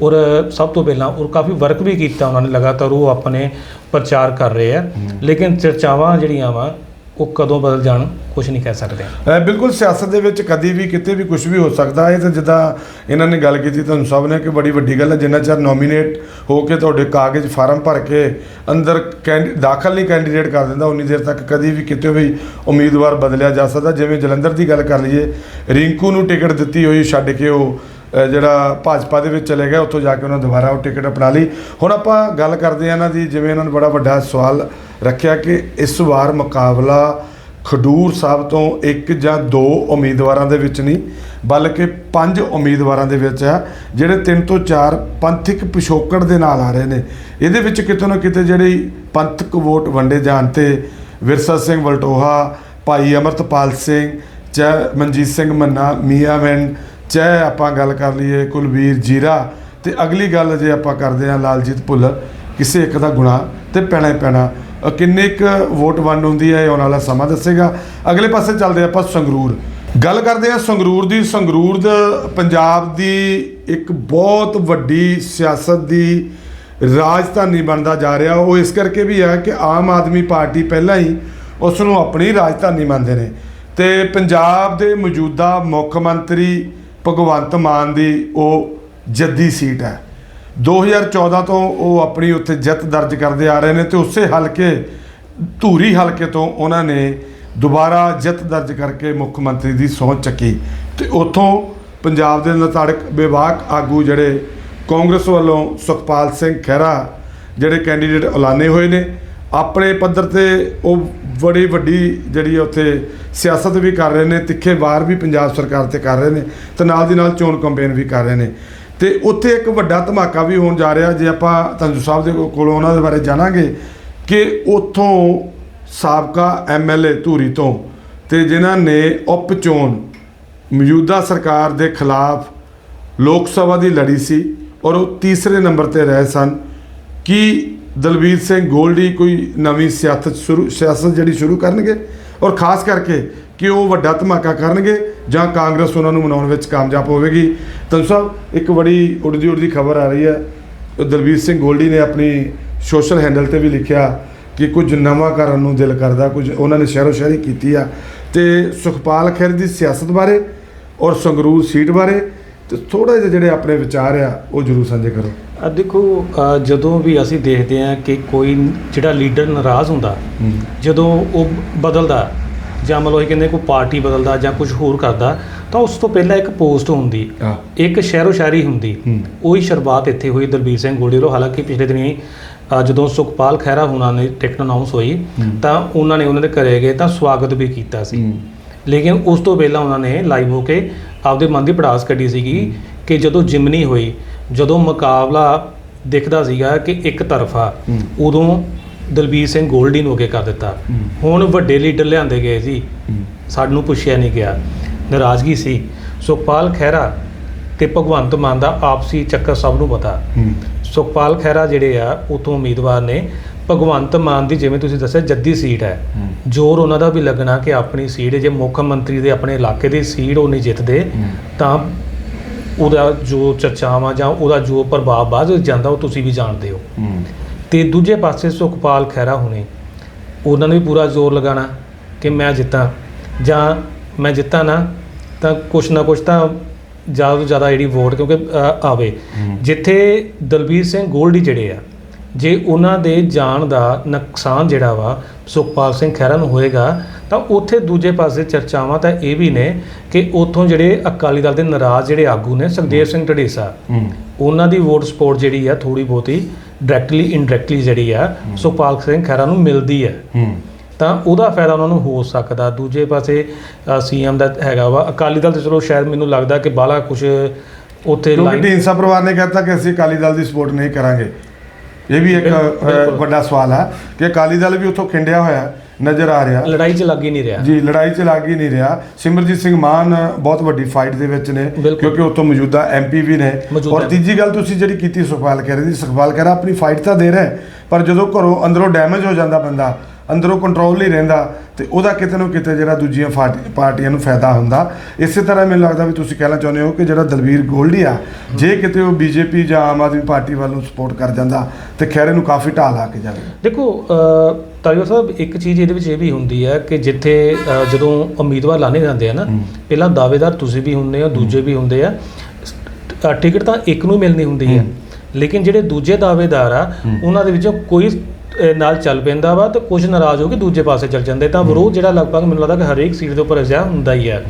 ਔਰ ਸਭ ਤੋਂ ਪਹਿਲਾਂ ਔਰ ਕਾਫੀ ਵਰਕ ਵੀ ਕੀਤਾ ਉਹਨਾਂ ਨੇ ਲਗਾਤਾਰ ਉਹ ਆਪਣੇ ਪ੍ਰਚਾਰ ਕਰ ਰਹੇ ਆ। ਲੇਕਿਨ ਚਰਚਾਵਾਂ ਜਿਹੜੀਆਂ ਵਾ ਉਹ ਕਦੋਂ ਬਦਲ ਜਾਣ ਕੁਝ ਨਹੀਂ ਕਹਿ ਸਕਦੇ। ਅ, ਬਿਲਕੁਲ ਸਿਆਸਤ ਦੇ ਵਿੱਚ ਕਦੀ ਵੀ ਕਿਤੇ ਵੀ ਕੁਝ ਵੀ ਹੋ ਸਕਦਾ ਹੈ ਤੇ ਜਿੱਦਾਂ ਇਹਨਾਂ ਨੇ ਗੱਲ ਕੀਤੀ ਤੁਹਾਨੂੰ ਸਭ ਨੇ ਕਿ ਬੜੀ ਵੱਡੀ ਗੱਲ ਹੈ ਜਿੰਨਾ ਚਿਰ ਨੋਮੀਨੇਟ ਹੋ ਕੇ ਤੁਹਾਡੇ ਕਾਗਜ਼ ਫਾਰਮ ਭਰ ਕੇ ਅੰਦਰ ਕੈਂਡੀ ਦਾਖਲ ਨਹੀਂ ਕੈਂਡੀਡੇਟ ਕਰ ਦਿੰਦਾ ਉਨੀ ਦੇਰ ਤੱਕ ਕਦੀ ਵੀ ਕਿਤੇ ਵੀ ਉਮੀਦਵਾਰ ਬਦਲਿਆ ਜਾ ਸਕਦਾ। ਜਿਵੇਂ ਜਲੰਧਰ ਦੀ ਗੱਲ ਕਰ ਲਈਏ ਰਿੰਕੂ ਨੂੰ ਟਿਕਟ ਦਿੱਤੀ ਹੋਈ ਛੱਡ ਕੇ ਉਹ ਅ, ਜਿਹੜਾ ਭਾਜਪਾ ਦੇ ਵਿੱਚ ਚਲੇ ਗਿਆ ਉੱਥੋਂ ਜਾ ਕੇ ਉਹਨਾਂ ਦੁਬਾਰਾ ਉਹ ਟਿਕਟ ਅਪਣਾ ਲਈ। ਹੁਣ ਆਪਾਂ ਗੱਲ ਕਰਦੇ ਹਾਂ ਇਹਨਾਂ ਦੀ ਜਿਵੇਂ ਇਹਨਾਂ ਨੂੰ ਬੜਾ ਵੱਡਾ ਸਵਾਲ ਰੱਖਿਆ ਕਿ ਇਸ ਵਾਰ ਮੁਕਾਬਲਾ ਖਡੂਰ ਸਾਹਿਬ ਤੋਂ ਇੱਕ ਜਾਂ ਦੋ ਉਮੀਦਵਾਰਾਂ ਦੇ ਵਿੱਚ ਨਹੀਂ, ਬਲਕਿ ਪੰਜ ਉਮੀਦਵਾਰਾਂ ਦੇ ਵਿੱਚ ਹੈ ਜਿਹੜੇ ਤਿੰਨ ਤੋਂ ਚਾਰ ਪੰਥਕ ਪਿਛੋਕੜ ਦੇ ਨਾਲ ਆ ਰਹੇ ਨੇ। ਇਹਦੇ ਵਿੱਚ ਕਿਤੇ ਨਾ ਕਿਤੇ ਜਿਹੜੀ ਪੰਥਕ ਵੋਟ ਵੰਡੇ ਜਾਣ ਤੇ ਵਿਰਸਾ ਸਿੰਘ ਵਲਟੋਹਾ, ਭਾਈ ਅਮਰਤਪਾਲ ਸਿੰਘ ਚਾਹੇ ਮਨਜੀਤ ਸਿੰਘ ਮੰਨਾ, ਮੀਆਂ ਮੀਆਂਵਿੰਡ ਚਾਹੇ ਆਪਾਂ ਗੱਲ ਕਰ ਲਈਏ ਕੁਲਵੀਰ ਜੀਰਾ ਤੇ ਅਗਲੀ ਗੱਲ ਜੇ ਆਪਾਂ ਕਰਦੇ ਹਾਂ ਲਾਲਜੀਤ ਭੁੱਲਰ, ਕਿਸੇ ਇੱਕ ਦਾ ਗੁਣਾ ਤੇ ਪੈਣਾ ਹੀ ਪੈਣਾ। ਕਿੰਨੇ ਕੁ ਵੋਟ ਵੰਡ ਹੁੰਦੀ ਹੈ, ਇਹ ਆਉਣ ਵਾਲਾ ਸਮਾਂ ਦੱਸੇਗਾ। ਅਗਲੇ ਪਾਸੇ ਚੱਲਦੇ ਆਪਾਂ ਸੰਗਰੂਰ। ਗੱਲ ਕਰਦੇ ਹਾਂ ਸੰਗਰੂਰ ਦੀ। ਸੰਗਰੂਰ ਦਾ ਪੰਜਾਬ ਦੀ ਇੱਕ ਬਹੁਤ ਵੱਡੀ ਸਿਆਸਤ ਦੀ ਰਾਜਧਾਨੀ ਬਣਦਾ ਜਾ ਰਿਹਾ। ਉਹ ਇਸ ਕਰਕੇ ਵੀ ਹੈ ਕਿ ਆਮ ਆਦਮੀ ਪਾਰਟੀ ਪਹਿਲਾਂ ਹੀ ਉਸ ਨੂੰ ਆਪਣੀ ਰਾਜਧਾਨੀ ਮੰਨਦੇ ਨੇ। ਤੇ ਪੰਜਾਬ ਦੇ ਮੌਜੂਦਾ ਮੁੱਖ ਮੰਤਰੀ ਭਗਵੰਤ ਮਾਨ ਦੀ ਉਹ ਜੱਦੀ ਸੀਟ ਹੈ। 2014 ਤੋਂ ਉਹ ਆਪਣੀ ਉੱਥੇ ਜਿੱਤ ਦਰਜ ਕਰਦੇ ਆ ਰਹੇ ਨੇ ਤੇ ਉਸੇ ਹਲਕੇ, ਧੂਰੀ ਹਲਕੇ ਤੋਂ ਉਹਨਾਂ ਨੇ ਦੁਬਾਰਾ ਜਿੱਤ ਦਰਜ ਕਰਕੇ ਮੁੱਖ ਮੰਤਰੀ ਦੀ ਸਹੁੰ ਚੱਕੀ। ਤੇ ਉੱਥੋਂ ਪੰਜਾਬ ਦੇ ਨਤਾੜਕ ਵਿਭਾਗ ਆਗੂ ਜਿਹੜੇ ਕਾਂਗਰਸ ਵੱਲੋਂ ਸੁਖਪਾਲ ਸਿੰਘ ਖਹਿਰਾ ਜਿਹੜੇ ਕੈਂਡੀਡੇਟ ਐਲਾਨੇ ਹੋਏ ਨੇ, ਆਪਣੇ ਪੱਧਰ ਤੇ ਉਹ ਬੜੀ ਵੱਡੀ ਜਿਹੜੀ ਉੱਥੇ ਸਿਆਸਤ ਵੀ ਕਰ ਰਹੇ ਨੇ, ਤਿੱਖੇ ਵਾਰ ਵੀ ਪੰਜਾਬ ਸਰਕਾਰ ਤੇ ਕਰ ਰਹੇ ਨੇ ਤੇ ਨਾਲ ਦੀ ਨਾਲ ਚੋਣ ਕੰਪੇਨ ਵੀ ਕਰ ਰਹੇ ਨੇ। ਤੇ ਉੱਥੇ ਇੱਕ ਵੱਡਾ ਧਮਾਕਾ ਵੀ ਹੋਣ ਜਾ ਰਿਹਾ ਜੇ ਆਪਾਂ ਤੰਜੂ ਸਾਹਿਬ ਦੇ ਕੋ- ਕੋਲੋਂ ਉਹਨਾਂ ਦੇ ਬਾਰੇ ਜਾਣਾਂਗੇ ਕਿ ਉੱਥੋਂ ਸਾਬਕਾ ਐਮਐਲਏ ਧੂਰੀ ਤੋਂ ਤੇ ਜਿਨ੍ਹਾਂ ਨੇ ਉਪ ਚੋਣ ਮੌਜੂਦਾ ਸਰਕਾਰ ਦੇ ਖਿਲਾਫ ਲੋਕ ਸਭਾ ਦੀ ਲੜੀ ਸੀ ਔਰ ਉਹ ਤੀਸਰੇ ਨੰਬਰ ਤੇ ਰਹੇ ਸਨ, ਕਿ ਦਲਬੀਰ ਸਿੰਘ ਗੋਲਡੀ ਕੋਈ ਨਵੀਂ ਸਿਆਸਤ ਸ਼ੁਰੂ ਸਿਆਸਤ ਜਿਹੜੀ ਸ਼ੁਰੂ ਕਰਨਗੇ? ਔਰ ਖਾਸ ਕਰਕੇ ਕਿ ਉਹ ਵੱਡਾ ਧਮਾਕਾ ਕਰਨਗੇ ਜਾਂ ਕਾਂਗਰਸ ਉਹਨਾਂ ਨੂੰ ਮਨਾਉਣ ਵਿੱਚ ਕਾਮਯਾਬ ਹੋਵੇਗੀ। ਤੰਜੂ ਸਾਹਿਬ ਇੱਕ ਬੜੀ ਉੜਦੀ ਉੜਦੀ ਖਬਰ ਆ ਰਹੀ ਹੈ। ਉਹ ਦਲਬੀਰ ਸਿੰਘ ਗੋਲਡੀ ਨੇ ਆਪਣੀ ਸੋਸ਼ਲ ਹੈਂਡਲ ਤੇ ਵੀ ਲਿਖਿਆ ਕਿ ਕੁਝ ਨਵਾਂ ਕਰਨ ਨੂੰ ਦਿਲ ਕਰਦਾ ਕੁਝ ਉਹਨਾਂ ਨੇ ਸ਼ਹਿਰੋ ਸ਼ਾਇਰੀ ਕੀਤੀ ਆ। ਤੇ ਸੁਖਪਾਲ ਖਹਿਰ ਦੀ ਸਿਆਸਤ ਬਾਰੇ ਔਰ ਸੰਗਰੂਰ ਸੀਟ ਬਾਰੇ ਤੇ ਥੋੜਾ ਜਿਹਾ ਜਿਹੜੇ ਆਪਣੇ ਵਿਚਾਰ ਆ ਉਹ ਜਰੂਰ ਸਾਂਝੇ ਕਰੋ। ਆ ਦੇਖੋ ਜਦੋਂ ਵੀ ਅਸੀਂ ਦੇਖਦੇ ਹਾਂ ਕਿ ਕੋਈ ਜਿਹੜਾ ਲੀਡਰ ਨਾਰਾਜ਼ ਹੁੰਦਾ ਜਦੋਂ ਉਹ ਬਦਲਦਾ ਜਾਂ ਮਤਲਬ ਇਹ ਕਹਿੰਦੇ ਕੋਈ ਪਾਰਟੀ ਬਦਲਦਾ ਜਾਂ ਕੁਝ ਹੋਰ ਕਰਦਾ ਤਾਂ ਉਸ ਤੋਂ ਪਹਿਲਾਂ ਇੱਕ ਪੋਸਟ ਹੁੰਦੀ ਇੱਕ ਸ਼ਹਿਰੋ ਸ਼ਾਇਰੀ ਹੁੰਦੀ ਹੂੰ। ਉਹੀ ਸ਼ੁਰੂਆਤ ਇੱਥੇ ਹੋਈ ਦਲਬੀਰ ਸਿੰਘ ਗੋਲੀ ਵੱਲੋਂ। ਹਾਲਾਂਕਿ ਪਿਛਲੇ ਦਿਨੀ ਅ, ਜਦੋਂ ਸੁਖਪਾਲ ਖਹਿਰਾ ਹੁਣਾਂ ਨੇ ਟਿਕਟ ਅਨਾਉਂਸ ਹੋਈ ਤਾਂ ਉਹਨਾਂ ਨੇ ਉਹਨਾਂ ਦੇ ਘਰੇ ਗਏ ਤਾਂ ਸਵਾਗਤ ਵੀ ਕੀਤਾ ਸੀ। ਲੇਕਿਨ ਉਸ ਤੋਂ ਪਹਿਲਾਂ ਉਹਨਾਂ ਨੇ ਲਾਈਵ ਹੋ ਕੇ ਆਪਦੇ ਮਨ ਦੀ ਪੜਾਸ ਕੱਢੀ ਸੀਗੀ ਕਿ ਜਦੋਂ ਜਿਮਨੀ ਹੋਈ ਜਦੋਂ ਮੁਕਾਬਲਾ ਦਿਖਦਾ ਸੀਗਾ ਕਿ ਇੱਕ ਤਰਫਾ ਹੂੰ। ਉਦੋਂ ਦਲਬੀਰ ਸਿੰਘ ਗੋਲਡੀ ਨੂੰ ਅੱਗੇ ਕਰ ਦਿੱਤਾ। ਹੁਣ ਵੱਡੇ ਲੀਡਰ ਲਿਆਂਦੇ ਗਏ ਸੀ ਸਾਨੂੰ ਪੁੱਛਿਆ ਨਹੀਂ ਗਿਆ। ਨਾਰਾਜ਼ਗੀ ਸੀ। ਸੁਖਪਾਲ ਖਹਿਰਾ ਤੇ ਭਗਵੰਤ ਮਾਨ ਦਾ ਆਪਸੀ ਚੱਕਰ ਸਭ ਨੂੰ ਪਤਾ। ਸੁਖਪਾਲ ਖਹਿਰਾ ਜਿਹੜੇ ਆ ਉਤੋਂ ਉਮੀਦਵਾਰ ਨੇ। ਭਗਵੰਤ ਮਾਨ ਦੀ ਜਿਵੇਂ ਤੁਸੀਂ ਦੱਸਿਆ ਜੱਦੀ ਸੀਟ ਹੈ। ਜ਼ੋਰ ਉਹਨਾਂ ਦਾ ਵੀ ਲੱਗਣਾ ਕਿ ਆਪਣੀ ਸੀਟ ਜੇ ਮੁੱਖ ਮੰਤਰੀ ਦੇ ਆਪਣੇ ਇਲਾਕੇ ਦੀ ਸੀਟ ਉਹ ਨਹੀਂ ਜਿੱਤਦੇ ਤਾਂ ਉਹਦਾ ਜੋ ਚਰਚਾਵਾਂ ਜਾਂ ਉਹਦਾ ਜੋ ਪ੍ਰਭਾਵ ਬਾਅਦ ਵਿੱਚ ਜਾਂਦਾ ਉਹ ਤੁਸੀਂ ਵੀ ਜਾਣਦੇ ਹੋ। ਤੇ ਦੂਜੇ ਪਾਸੇ ਸੁਖਪਾਲ ਖਹਿਰਾ ਹੁਣੇ। ਉਹਨਾਂ ਨੇ ਵੀ ਪੂਰਾ ਜ਼ੋਰ ਲਗਾਣਾ ਕਿ ਮੈਂ ਜਿੱਤਾਂ ਜਾਂ ਮੈਂ ਜਿੱਤਾਂ ਨਾ ਤਾਂ ਕੁਛ ਨਾ ਕੁਛ ਤਾਂ ਜ਼ਿਆਦਾ ਤੋਂ ਜ਼ਿਆਦਾ ਜਿਹੜੀ ਵੋਟ ਕਿਉਂਕਿ ਆਵੇ। ਜਿੱਥੇ ਦਲਬੀਰ ਸਿੰਘ ਗੋਲਡੀ ਜਿਹੜੇ ਆ ਜੇ ਉਹਨਾਂ ਦੇ ਜਾਣ ਦਾ ਨੁਕਸਾਨ ਜਿਹੜਾ ਵਾ ਸੁਖਪਾਲ ਸਿੰਘ ਖਹਿਰਾ ਨੂੰ ਹੋਏਗਾ ਤਾਂ ਉੱਥੇ ਦੂਜੇ ਪਾਸੇ ਚਰਚਾਵਾਂ ਤਾਂ ਇਹ ਵੀ ਨੇ ਕਿ ਉੱਥੋਂ ਜਿਹੜੇ ਅਕਾਲੀ ਦਲ ਦੇ ਨਾਰਾਜ਼ ਜਿਹੜੇ ਆਗੂ ਨੇ ਸੁਖਦੇਵ ਸਿੰਘ ਢੜੀਸਾ ਉਹਨਾਂ ਦੀ ਵੋਟ ਸਪੋਰਟ ਜਿਹੜੀ ਆ ਥੋੜੀ ਬਹੁਤੀ ਡਾਇਰੈਕਟਲੀ ਇਨਡਾਇਰੈਕਟਲੀ ਜਿਹੜੀ ਆ ਸੁਖਪਾਲ ਸਿੰਘ ਖਹਿਰਾ ਨੂੰ ਮਿਲਦੀ ਹੈ। ਤਾਂ ਉਹਦਾ ਫਾਇਦਾ ਉਹਨਾਂ ਨੂੰ ਹੋ ਸਕਦਾ। ਦੂਜੇ ਪਾਸੇ ਸੀਐਮ ਦਾ ਹੈਗਾ ਵਾ। ਅਕਾਲੀ ਦਲ ਤੇ ਚਲੋ ਸ਼ਾਇਦ ਮੈਨੂੰ ਲੱਗਦਾ ਕਿ ਬਾਲਾ ਕੁਝ ਉੱਥੇ ਕਿਉਂਕਿ ਲਾਈਨ ਢੀਂਸਾ ਪਰਿਵਾਰ ਨੇ ਕਹਿਤਾ ਕਿ ਅਸੀਂ ਅਕਾਲੀ ਦਲ ਦੀ ਸਪੋਰਟ ਨਹੀਂ ਕਰਾਂਗੇ। ਇਹ ਵੀ ਇੱਕ। ਵੱਡਾ ਸਵਾਲ ਹੈ ਕਿ ਅਕਾਲੀ ਦਲ ਵੀ ਉੱਥੋਂ ਖਿੰਡਿਆ ਹੋਇਆ। ਨਜ਼ਰ ਆ ਰਿਹਾ। ਲੜਾਈ 'ਚ ਲੱਗ ਹੀ ਨਹੀਂ ਰਿਹਾ। ਜੀ ਲੜਾਈ ਚ ਲੱਗ ਹੀ ਨਹੀਂ ਰਿਹਾ। ਸਿਮਰਜੀਤ ਸਿੰਘ ਮਾਨ ਬਹੁਤ ਵੱਡੀ ਫਾਈਟ ਦੇ ਵਿੱਚ ਨੇ। ਕਿਉਂਕਿ ਉੱਥੋਂ ਮੌਜੂਦਾ ਐਮਪੀ ਵੀ ਨੇ। ਔਰ ਤੀਜੀ ਗੱਲ ਤੁਸੀਂ ਜਿਹੜੀ ਕੀਤੀ ਸੁਖਪਾਲ ਕਹਿ ਦੀ ਸੁਖਪਾਲ ਕਹਿ ਆਪਣੀ ਫਾਈਟ ਤਾਂ ਦੇ ਰਿਹਾ ਪਰ ਜਦੋਂ ਘਰੋਂ ਅੰਦਰੋਂ ਡੈਮੇਜ ਹੋ ਜਾਂਦਾ ਬੰਦਾ ਅੰਦਰੋਂ ਕੰਟਰੋਲ ਨਹੀਂ ਰਹਿੰਦਾ ਤੇ ਉਹਦਾ ਕਿਤੇ ਨਾ ਕਿਤੇ ਜਿਹੜਾ ਦੂਜੀਆਂ ਪਾਰਟੀਆਂ ਨੂੰ ਫਾਇਦਾ ਹੁੰਦਾ। ਇਸੇ ਤਰ੍ਹਾਂ ਮੈਨੂੰ ਲੱਗਦਾ ਵੀ ਤੁਸੀਂ ਕਹਿਣਾ ਚਾਹੁੰਦੇ ਹੋ ਕਿ ਜਿਹੜਾ ਦਲਵੀਰ ਗੋਲਡੀ ਆ ਜੇ ਕਿਤੇ ਉਹ ਬੀਜੇਪੀ ਜਾਂ ਆਮ ਆਦਮੀ ਪਾਰਟੀ ਵੱਲੋਂ ਸਪੋਰਟ ਕਰ ਜਾਂਦਾ ਤੇ ਖੈਰੇ ਨੂੰ ਕਾਫੀ ਢਾਲ ਆ ਕੇ ਜਾਵੇ। ਦੇਖੋ ਤਾਲੀਆ ਸਾਹਿਬ ਇੱਕ ਚੀਜ਼ ਇਹਦੇ ਵਿੱਚ ਇਹ ਵੀ ਹੁੰਦੀ ਹੈ ਕਿ ਜਿੱਥੇ ਜਦੋਂ ਉਮੀਦਵਾਰ ਲਾਣੇ ਜਾਂਦੇ ਆ ਨਾ ਪਹਿਲਾਂ ਦਾਅਵੇਦਾਰ ਤੁਸੀਂ ਵੀ ਹੁੰਦੇ ਆ ਦੂਜੇ ਵੀ ਹੁੰਦੇ ਆ। ਟਿਕਟ ਤਾਂ ਇੱਕ ਨੂੰ ਮਿਲਣੀ ਹੁੰਦੀ ਹੈ। ਲੇਕਿਨ ਜਿਹੜੇ ਦੂਜੇ ਦਾਅਵੇਦਾਰ ਆ ਉਹਨਾਂ ਦੇ ਵਿੱਚੋਂ ਕੋਈ ਨਾਲ ਚੱਲ ਪੈਂਦਾ ਵਾ ਤੇ ਕੁਝ ਨਾਰਾਜ਼ ਹੋ ਕੇ ਦੂਜੇ ਪਾਸੇ ਚੱਲ ਜਾਂਦੇ। ਤਾਂ ਵਿਰੋਧ ਜਿਹੜਾ ਲਗਭਗ ਮੈਨੂੰ ਲੱਗਦਾ ਕਿ ਹਰੇਕ ਸੀਟ ਦੇ ਉੱਪਰ ਅਜਿਹਾ ਹੁੰਦਾ ਹੀ ਹੈ।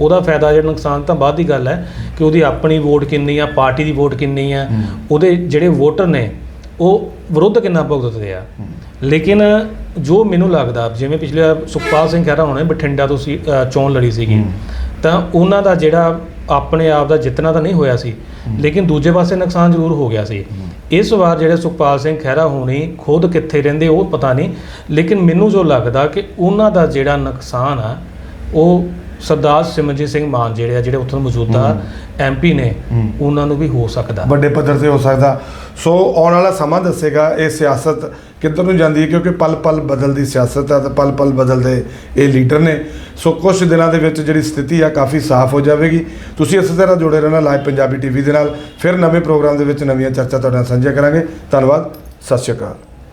ਉਹਦਾ ਫਾਇਦਾ ਜਿਹੜਾ ਨੁਕਸਾਨ ਤਾਂ ਬਾਅਦ ਦੀ ਗੱਲ ਹੈ ਕਿ ਉਹਦੀ ਆਪਣੀ ਵੋਟ ਕਿੰਨੀ ਆ ਪਾਰਟੀ ਦੀ ਵੋਟ ਕਿੰਨੀ ਆ ਉਹਦੇ ਜਿਹੜੇ ਵੋਟਰ ਨੇ ਉਹ ਵਿਰੋਧ ਕਿੰਨਾ ਭੁਗਤਦੇ ਆ। ਲੇਕਿਨ ਜੋ ਮੈਨੂੰ ਲੱਗਦਾ ਜਿਵੇਂ ਪਿਛਲੇ ਸੁਖਪਾਲ ਸਿੰਘ ਖਹਿਰਾ ਹੋਣੇ ਬਠਿੰਡਾ ਤੋਂ ਸੀ ਚੋਣ ਲੜੀ ਸੀਗੀ ਤਾਂ ਉਹਨਾਂ ਦਾ ਜਿਹੜਾ ਆਪਣੇ ਆਪ ਦਾ ਜਿੱਤਣਾ ਤਾਂ ਨਹੀਂ ਹੋਇਆ ਸੀ, ਲੇਕਿਨ ਦੂਜੇ ਪਾਸੇ ਨੁਕਸਾਨ ਜ਼ਰੂਰ ਹੋ ਗਿਆ ਸੀ। ਇਸ ਵਾਰ ਜਿਹੜੇ ਸੁਖਪਾਲ ਸਿੰਘ ਖਹਿਰਾ ਹੋਣੀ ਖੁਦ ਕਿੱਥੇ ਰਹਿੰਦੇ ਉਹ ਪਤਾ ਨਹੀਂ, ਲੇਕਿਨ ਮੈਨੂੰ ਜੋ ਲੱਗਦਾ ਕਿ ਉਹਨਾਂ ਦਾ ਜਿਹੜਾ ਨੁਕਸਾਨ ਆ, ਉਹ ਸਰਦਾਰ ਸਿਮਰਜੀਤ ਸਿੰਘ ਮਾਨ ਜਿਹੜੇ ਆ ਜਿਹੜੇ ਉੱਥੋਂ ਮੌਜੂਦਾ ਐਮਪੀ ਨੇ ਉਹਨਾਂ ਨੂੰ ਵੀ ਹੋ ਸਕਦਾ। ਵੱਡੇ ਪੱਧਰ ਤੇ ਹੋ ਸਕਦਾ। ਸੋ ਆਉਣ ਵਾਲਾ ਸਮਾਂ ਦੱਸੇਗਾ ਇਹ ਸਿਆਸਤ ਕਿੱਧਰ ਨੂੰ ਜਾਂਦੀ ਹੈ ਕਿਉਂਕਿ ਪਲ ਪਲ ਬਦਲਦੀ ਸਿਆਸਤ ਹੈ ਤੇ ਪਲ ਪਲ ਬਦਲਦੇ ਇਹ ਲੀਡਰ ਨੇ। ਸੋ ਕੁਝ ਦਿਨਾਂ ਦੇ ਵਿੱਚ ਜਿਹੜੀ ਸਥਿਤੀ ਆ ਕਾਫੀ ਸਾਫ਼ ਹੋ ਜਾਵੇਗੀ। ਤੁਸੀਂ ਇਸੇ ਤਰ੍ਹਾਂ ਜੁੜੇ ਰਹਿਣਾ ਲਾਈਵ ਪੰਜਾਬੀ ਟੀਵੀ ਦੇ ਨਾਲ। ਫਿਰ ਨਵੇਂ ਪ੍ਰੋਗਰਾਮ ਦੇ ਵਿੱਚ ਨਵੀਆਂ ਚਰਚਾ ਤੁਹਾਡੇ ਨਾਲ ਸਾਂਝੀਆਂ ਕਰਾਂਗੇ। ਧੰਨਵਾਦ ਸਤਿ ਸ਼੍ਰੀ ਅਕਾਲ।